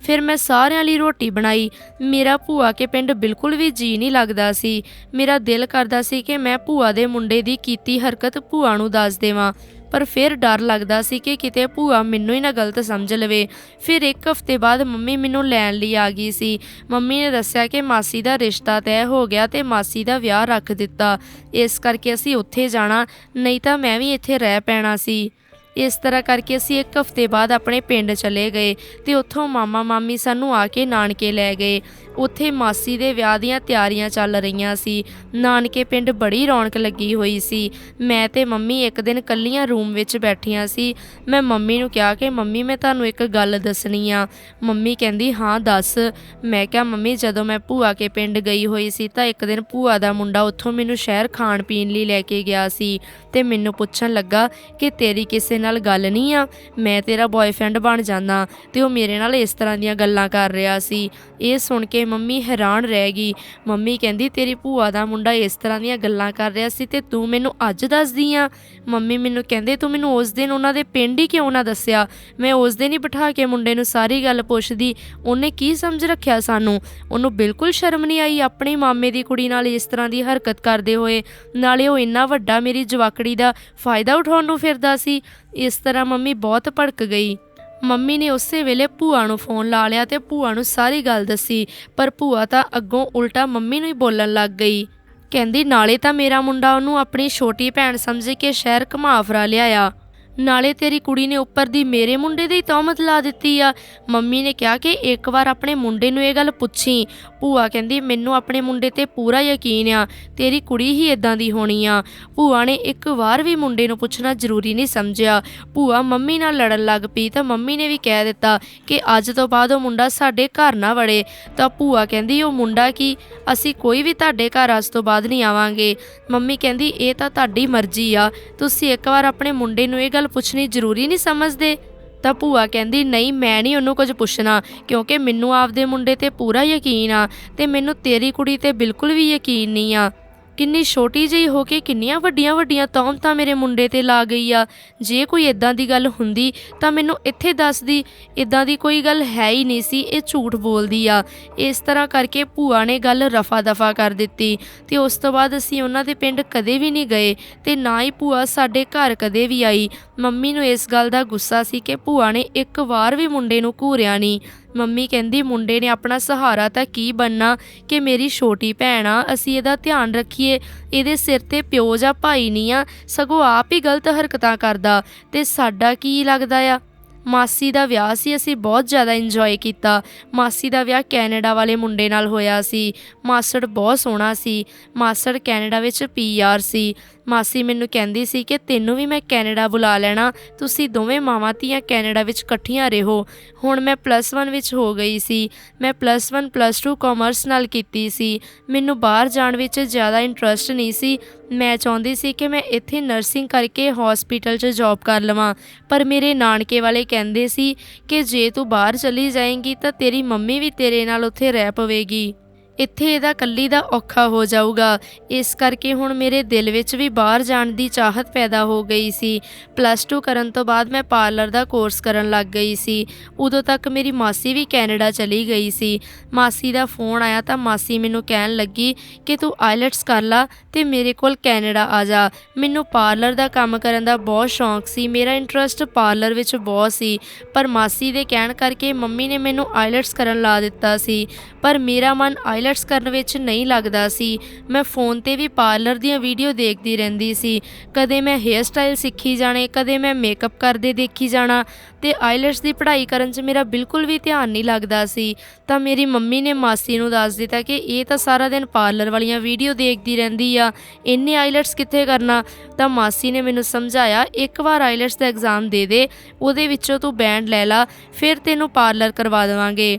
ਫਿਰ ਮੈਂ ਸਾਰਿਆਂ ਲਈ ਰੋਟੀ ਬਣਾਈ। ਮੇਰਾ ਭੂਆ ਕੇ ਪਿੰਡ ਬਿਲਕੁਲ ਵੀ ਜੀ ਨਹੀਂ ਲੱਗਦਾ ਸੀ। ਮੇਰਾ ਦਿਲ ਕਰਦਾ ਸੀ ਕਿ ਮੈਂ ਭੂਆ ਦੇ ਮੁੰਡੇ ਦੀ ਕੀਤੀ ਹਰਕਤ ਭੂਆ ਨੂੰ ਦੱਸ ਦੇਵਾਂ। ਪਰ ਫਿਰ ਡਰ ਲੱਗਦਾ ਸੀ ਕਿ ਕਿਤੇ ਭੂਆ ਮੈਨੂੰ ਹੀ ਨਾ ਗਲਤ ਸਮਝ ਲਵੇ। ਫਿਰ ਇੱਕ ਹਫ਼ਤੇ ਬਾਅਦ ਮੰਮੀ ਮੈਨੂੰ ਲੈਣ ਲਈ ਆ ਗਈ ਸੀ। ਮੰਮੀ ਨੇ ਦੱਸਿਆ ਕਿ ਮਾਸੀ ਦਾ ਰਿਸ਼ਤਾ ਤੈਅ ਹੋ ਗਿਆ ਤੇ ਮਾਸੀ ਦਾ ਵਿਆਹ ਰੱਖ ਦਿੱਤਾ। ਇਸ ਕਰਕੇ ਅਸੀਂ ਉੱਥੇ ਜਾਣਾ, ਨਹੀਂ ਤਾਂ ਮੈਂ ਵੀ ਇੱਥੇ ਰਹਿ ਪੈਣਾ ਸੀ। ਇਸ ਤਰ੍ਹਾਂ ਕਰਕੇ ਅਸੀਂ ਇੱਕ ਹਫ਼ਤੇ ਬਾਅਦ ਆਪਣੇ ਪਿੰਡ ਚਲੇ ਗਏ ਤੇ ਉੱਥੋਂ ਮਾਮਾ ਮਾਮੀ ਸਾਨੂੰ ਆ ਕੇ ਨਾਨਕੇ ਲੈ ਗਏ। ਉੱਥੇ ਮਾਸੀ ਦੇ ਵਿਆਹ ਦੀਆਂ ਤਿਆਰੀਆਂ ਚੱਲ ਰਹੀਆਂ ਸੀ। ਨਾਨਕੇ ਪਿੰਡ ਬੜੀ ਰੌਣਕ ਲੱਗੀ ਹੋਈ ਸੀ। ਮੈਂ ਤੇ ਮੰਮੀ ਇੱਕ ਦਿਨ ਕੱਲੀਆਂ ਰੂਮ ਵਿੱਚ ਬੈਠੀਆਂ ਸੀ। ਮੈਂ ਮੰਮੀ ਨੂੰ ਕਿਹਾ ਕਿ, ਮੰਮੀ, ਮੈਂ ਤੁਹਾਨੂੰ ਇੱਕ ਗੱਲ ਦੱਸਣੀ ਆ। ਮੰਮੀ ਕਹਿੰਦੀ, ਹਾਂ, ਦੱਸ। ਮੈਂ ਕਿਹਾ, ਮੰਮੀ, ਜਦੋਂ ਮੈਂ ਭੂਆ ਕੇ ਪਿੰਡ ਗਈ ਹੋਈ ਸੀ ਤਾਂ ਇੱਕ ਦਿਨ ਭੂਆ ਦਾ ਮੁੰਡਾ ਉੱਥੋਂ ਮੈਨੂੰ ਸ਼ਹਿਰ ਖਾਣ ਪੀਣ ਲਈ ਲੈ ਕੇ ਗਿਆ ਸੀ ਤੇ ਮੈਨੂੰ ਪੁੱਛਣ ਲੱਗਾ ਕਿ ਤੇਰੀ ਕਿਸੇ ਨਾਲ ਨਾਲ ਗੱਲ ਨਹੀਂ ਆ, ਮੈਂ ਤੇਰਾ ਬॉयਫ੍ਰੈਂਡ ਬਣ ਜਾਂਦਾ ਤੇ ਉਹ ਮੇਰੇ ਨਾਲ ਇਸ ਤਰ੍ਹਾਂ ਦੀਆਂ ਗੱਲਾਂ ਕਰ ਰਿਹਾ ਸੀ। ਇਹ ਸੁਣ ਕੇ ਮੰਮੀ ਹੈਰਾਨ ਰਹਿ ਗਈ। ਮੰਮੀ ਕਹਿੰਦੀ, ਤੇਰੀ ਭੂਆ ਦਾ ਮੁੰਡਾ ਇਸ ਤਰ੍ਹਾਂ ਦੀਆਂ ਗੱਲਾਂ ਕਰ ਰਿਹਾ ਸੀ ਤੇ ਤੂੰ ਮੈਨੂੰ ਅੱਜ ਦੱਸਦੀ ਆ? ਮੰਮੀ ਮੈਨੂੰ ਕਹਿੰਦੇ, ਤੂੰ ਮੈਨੂੰ ਉਸ ਦਿਨ ਉਹਨਾਂ ਦੇ ਪਿੰਡ ਹੀ ਕਿਉਂ ਨਾ ਦੱਸਿਆ? ਮੈਂ ਉਸ ਦਿਨ ਹੀ ਬਿਠਾ ਕੇ ਮੁੰਡੇ ਨੂੰ ਸਾਰੀ ਗੱਲ ਪੁੱਛਦੀ। ਉਹਨੇ ਕੀ ਸਮਝ ਰੱਖਿਆ ਸਾਨੂੰ? ਉਹਨੂੰ ਬਿਲਕੁਲ ਸ਼ਰਮ ਨਹੀਂ ਆਈ ਆਪਣੇ ਮਾਮੇ ਦੀ ਕੁੜੀ ਨਾਲ ਇਸ ਤਰ੍ਹਾਂ ਦੀ ਹਰਕਤ ਕਰਦੇ ਹੋਏ। ਨਾਲੇ ਉਹ ਇੰਨਾ ਵੱਡਾ ਮੇਰੀ ਜਵਾਕੜੀ ਦਾ ਫਾਇਦਾ ਉਠਾਉਣ ਨੂੰ ਫਿਰਦਾ ਸੀ। ਇਸ ਤਰ੍ਹਾਂ ਮੰਮੀ ਬਹੁਤ ਭੜਕ ਗਈ। ਮੰਮੀ ਨੇ ਉਸੇ ਵੇਲੇ ਭੂਆ ਨੂੰ ਫੋਨ ਲਾ ਲਿਆ ਤੇ ਭੂਆ ਨੂੰ ਸਾਰੀ ਗੱਲ ਦੱਸੀ, ਪਰ ਭੂਆ ਤਾਂ ਅੱਗੋਂ ਉਲਟਾ ਮੰਮੀ ਨੂੰ ਹੀ ਬੋਲਣ ਲੱਗ ਗਈ। ਕਹਿੰਦੀ, ਨਾਲੇ ਤਾਂ ਮੇਰਾ ਮੁੰਡਾ ਉਹਨੂੰ ਆਪਣੀ ਛੋਟੀ ਭੈਣ ਸਮਝ ਕੇ ਸ਼ਹਿਰ ਘੁਮਾ ਫਰਾ ਲਿਆਇਆ। ਨਾਲੇ ਤੇਰੀ ਕੁੜੀ ਨੇ ਉੱਪਰ ਦੀ ਮੇਰੇ ਮੁੰਡੇ ਦੀ ਤੌਮਤ ਲਾ ਦਿੱਤੀ ਆ। ਮੰਮੀ ਨੇ ਕਿਹਾ ਕਿ ਇੱਕ ਵਾਰ ਆਪਣੇ ਮੁੰਡੇ ਨੂੰ ਇਹ ਗੱਲ ਪੁੱਛੀ। ਭੂਆ ਕਹਿੰਦੀ, ਮੈਨੂੰ ਆਪਣੇ ਮੁੰਡੇ ਤੇ ਪੂਰਾ ਯਕੀਨ ਆ। ਤੇਰੀ ਕੁੜੀ ਹੀ ਇਦਾਂ ਦੀ ਹੋਣੀ ਆ। ਭੂਆ ਨੇ ਇੱਕ ਵਾਰ ਵੀ ਮੁੰਡੇ ਨੂੰ ਪੁੱਛਣਾ ਜ਼ਰੂਰੀ ਨਹੀਂ ਸਮਝਿਆ। ਭੂਆ ਮੰਮੀ ਨਾਲ ਲੜਨ ਲੱਗ ਪਈ ਤਾਂ ਮੰਮੀ ਨੇ ਵੀ ਕਹਿ ਦਿੱਤਾ ਕਿ ਅੱਜ ਤੋਂ ਬਾਅਦ ਉਹ ਮੁੰਡਾ ਸਾਡੇ ਘਰ ਨਾ ਵੜੇ। ਤਾਂ ਭੂਆ ਕਹਿੰਦੀ, ਉਹ ਮੁੰਡਾ ਕੀ? ਅਸੀਂ ਕੋਈ ਵੀ ਤੁਹਾਡੇ ਘਰ ਅੱਜ ਤੋਂ ਬਾਅਦ ਨਹੀਂ ਆਵਾਂਗੇ। ਮੰਮੀ ਕਹਿੰਦੀ, ਇਹ ਤਾਂ ਤੁਹਾਡੀ ਮਰਜ਼ੀ ਆ। ਤੁਸੀਂ ਇੱਕ ਵਾਰ ਆਪਣੇ ਮੁੰਡੇ ਨੂੰ ਇਹ ਗੱਲ ਪੁੱਛਣੀ ਜ਼ਰੂਰੀ ਨਹੀਂ ਸਮਝਦੇ। ਤਾਂ ਭੂਆ ਕਹਿੰਦੀ, ਨਹੀਂ, ਮੈਂ ਨਹੀਂ ਉਹਨੂੰ ਕੁਝ ਪੁੱਛਣਾ, ਕਿਉਂਕਿ ਮੈਨੂੰ ਆਪਦੇ ਮੁੰਡੇ ਤੇ ਪੂਰਾ ਯਕੀਨ ਆ ਤੇ ਮੈਨੂੰ ਤੇਰੀ ਕੁੜੀ ਤੇ ਬਿਲਕੁਲ ਵੀ ਯਕੀਨ ਨਹੀਂ ਆ। ਕਿੰਨੀ ਛੋਟੀ ਜਿਹੀ ਹੋ ਕੇ ਕਿੰਨੀਆਂ ਵੱਡੀਆਂ ਵੱਡੀਆਂ ਤੌਮਤਾਂ ਮੇਰੇ ਮੁੰਡੇ ਤੇ ਲਾ ਗਈ ਆ। ਜੇ ਕੋਈ ਇਦਾਂ ਦੀ ਗੱਲ ਹੁੰਦੀ ਤਾਂ ਮੈਨੂੰ ਇੱਥੇ ਦੱਸਦੀ ਇਦਾਂ ਦੀ ਕੋਈ ਗੱਲ ਹੈ ਹੀ ਨਹੀਂ ਸੀ, ਇਹ ਝੂਠ ਬੋਲਦੀ ਆ। ਇਸ ਤਰ੍ਹਾਂ ਕਰਕੇ ਭੂਆ ਨੇ ਗੱਲ ਰਫਾ ਦਫਾ ਕਰ ਦਿੱਤੀ ਤੇ ਉਸ ਤੋਂ ਬਾਅਦ ਅਸੀਂ ਉਹਨਾਂ ਦੇ ਪਿੰਡ ਕਦੇ ਵੀ ਨਹੀਂ ਗਏ ਤੇ ਨਾ ਹੀ ਭੂਆ ਸਾਡੇ ਘਰ ਕਦੇ ਵੀ ਆਈ। ਮੰਮੀ ਨੂੰ ਇਸ ਗੱਲ ਦਾ ਗੁੱਸਾ ਸੀ ਕਿ ਭੂਆ ਨੇ ਇੱਕ ਵਾਰ ਵੀ ਮੁੰਡੇ ਨੂੰ ਘੂਰਿਆ ਨਹੀਂ। ਮੰਮੀ ਕਹਿੰਦੀ, ਮੁੰਡੇ ਨੇ ਆਪਣਾ ਸਹਾਰਾ ਤਾਂ ਕੀ ਬੰਨਾ ਕਿ ਮੇਰੀ ਛੋਟੀ ਭੈਣ ਆ, ਅਸੀਂ ਇਹਦਾ ਧਿਆਨ ਰੱਖੀਏ। ਇਹਦੇ ਸਿਰ ਤੇ ਪਿਓ ਜਾਂ ਭਾਈ ਨਹੀਂ ਆ, ਸਗੋਂ ਆਪ ਹੀ ਗਲਤ ਹਰਕਤਾਂ ਕਰਦਾ ਤੇ ਸਾਡਾ ਕੀ ਲੱਗਦਾ ਆ? ਮਾਸੀ ਦਾ ਵਿਆਹ ਸੀ, ਅਸੀਂ ਬਹੁਤ ਜ਼ਿਆਦਾ ਇੰਜੋਏ ਕੀਤਾ। ਮਾਸੀ ਦਾ ਵਿਆਹ ਕੈਨੇਡਾ ਵਾਲੇ ਮੁੰਡੇ ਨਾਲ ਹੋਇਆ ਸੀ। ਮਾਸੜ ਬਹੁਤ ਸੋਹਣਾ ਸੀ। ਮਾਸੜ ਕੈਨੇਡਾ ਵਿੱਚ ਪੀਆਰ ਸੀ। ਮਾਸੀ ਮੈਨੂੰ ਕਹਿੰਦੀ ਸੀ ਕਿ ਤੈਨੂੰ ਵੀ ਮੈਂ ਕੈਨੇਡਾ ਬੁਲਾ ਲੈਣਾ। ਤੁਸੀਂ ਦੋਵੇਂ ਮਾਵਾਂ ਧੀਆਂ ਕੈਨੇਡਾ ਵਿੱਚ ਇਕੱਠੀਆਂ ਰਹੋ। ਹੁਣ ਮੈਂ ਪਲੱਸ 1 ਵਿੱਚ ਹੋ ਗਈ ਸੀ। ਮੈਂ ਪਲੱਸ 1 ਪਲੱਸ 2 ਕਾਮਰਸ ਨਾਲ ਕੀਤੀ ਸੀ। ਮੈਨੂੰ ਬਾਹਰ ਜਾਣ ਵਿੱਚ ਜ਼ਿਆਦਾ ਇੰਟਰਸਟ ਨਹੀਂ ਸੀ। ਮੈਂ ਚਾਹੁੰਦੀ ਸੀ ਕਿ ਮੈਂ ਇੱਥੇ ਨਰਸਿੰਗ ਕਰਕੇ ਹਸਪੀਟਲ 'ਚ ਜੌਬ ਕਰ ਲਵਾਂ। ਪਰ ਮੇਰੇ ਨਾਨਕੇ ਵਾਲੇ ਕਹਿੰਦੇ ਸੀ ਕਿ ਜੇ ਤੂੰ ਬਾਹਰ ਚਲੀ ਜਾਏਂਗੀ ਤਾਂ ਤੇਰੀ ਮੰਮੀ ਵੀ ਤੇਰੇ ਨਾਲ ਉੱਥੇ ਰਹਿ ਪਵੇਗੀ। ਇੱਥੇ ਇਹਦਾ ਕੱਲੀ ਦਾ ਔਖਾ ਹੋ ਜਾਊਗਾ। ਇਸ ਕਰਕੇ ਹੁਣ ਮੇਰੇ ਦਿਲ ਵਿੱਚ ਵੀ ਬਾਹਰ ਜਾਣ ਦੀ ਚਾਹਤ ਪੈਦਾ ਹੋ ਗਈ ਸੀ। ਪਲੱਸ 2 ਕਰਨ ਤੋਂ ਬਾਅਦ ਮੈਂ ਪਾਰਲਰ ਦਾ ਕੋਰਸ ਕਰਨ ਲੱਗ ਗਈ ਸੀ। ਉਦੋਂ ਤੱਕ ਮੇਰੀ ਮਾਸੀ ਵੀ ਕੈਨੇਡਾ ਚਲੀ ਗਈ ਸੀ। ਮਾਸੀ ਦਾ ਫੋਨ ਆਇਆ ਤਾਂ ਮਾਸੀ ਮੈਨੂੰ ਕਹਿਣ ਲੱਗੀ ਕਿ ਤੂੰ ਆਇਲਟਸ ਕਰ ਲਾ ਤੇ ਮੇਰੇ ਕੋਲ ਕੈਨੇਡਾ ਆ ਜਾ। ਮੈਨੂੰ ਪਾਰਲਰ ਦਾ ਕੰਮ ਕਰਨ ਦਾ ਬਹੁਤ ਸ਼ੌਂਕ ਸੀ। ਮੇਰਾ ਇੰਟਰਸਟ ਪਾਰਲਰ ਵਿੱਚ ਬਹੁਤ ਸੀ। ਪਰ ਮਾਸੀ ਦੇ ਕਹਿਣ ਕਰਕੇ ਮੰਮੀ ਨੇ ਮੈਨੂੰ ਆਇਲਟਸ ਕਰਨ ਲਾ ਦਿੱਤਾ ਸੀ। ਪਰ ਮੇਰਾ ਮਨ ਆਇਲਟਸ ਕਰਨ ਵਿੱਚ ਨਹੀਂ ਲੱਗਦਾ ਸੀ। ਮੈਂ ਫੋਨ ਤੇ ਵੀ ਪਾਰਲਰ ਦੀਆਂ ਵੀਡੀਓ ਦੇਖਦੀ ਰਹਿੰਦੀ ਸੀ। ਕਦੇ ਮੈਂ ਹੇਅਰ ਸਟਾਈਲ ਸਿੱਖੀ ਜਾਣੇ, ਕਦੇ ਮੈਂ ਮੇਕਅਪ ਕਰਦੇ ਦੇਖੀ ਜਾਣਾ ਤੇ ਆਈਲੈਟਸ ਦੀ ਪੜ੍ਹਾਈ ਕਰਨ 'ਚ ਮੇਰਾ ਬਿਲਕੁਲ ਵੀ ਧਿਆਨ ਨਹੀਂ ਲੱਗਦਾ ਸੀ। ਤਾਂ ਮੇਰੀ ਮੰਮੀ ਨੇ ਮਾਸੀ ਨੂੰ ਦੱਸ ਦਿੱਤਾ ਕਿ ਇਹ ਤਾਂ ਸਾਰਾ ਦਿਨ ਪਾਰਲਰ ਵਾਲੀਆਂ ਵੀਡੀਓ ਦੇਖਦੀ ਰਹਿੰਦੀ ਆ, ਇੰਨੇ ਆਈਲੈਟਸ ਕਿੱਥੇ ਕਰਨਾ? ਤਾਂ ਮਾਸੀ ਨੇ ਮੈਨੂੰ ਸਮਝਾਇਆ, ਇੱਕ ਵਾਰ ਆਈਲੈਟਸ ਦਾ ਐਗਜ਼ਾਮ ਦੇ ਦੇ, ਉਹਦੇ ਵਿੱਚੋਂ ਤੂੰ ਬੈਂਡ ਲੈ ਲਾ, ਫਿਰ ਤੈਨੂੰ ਪਾਰਲਰ ਕਰਵਾ ਦੇਵਾਂਗੇ।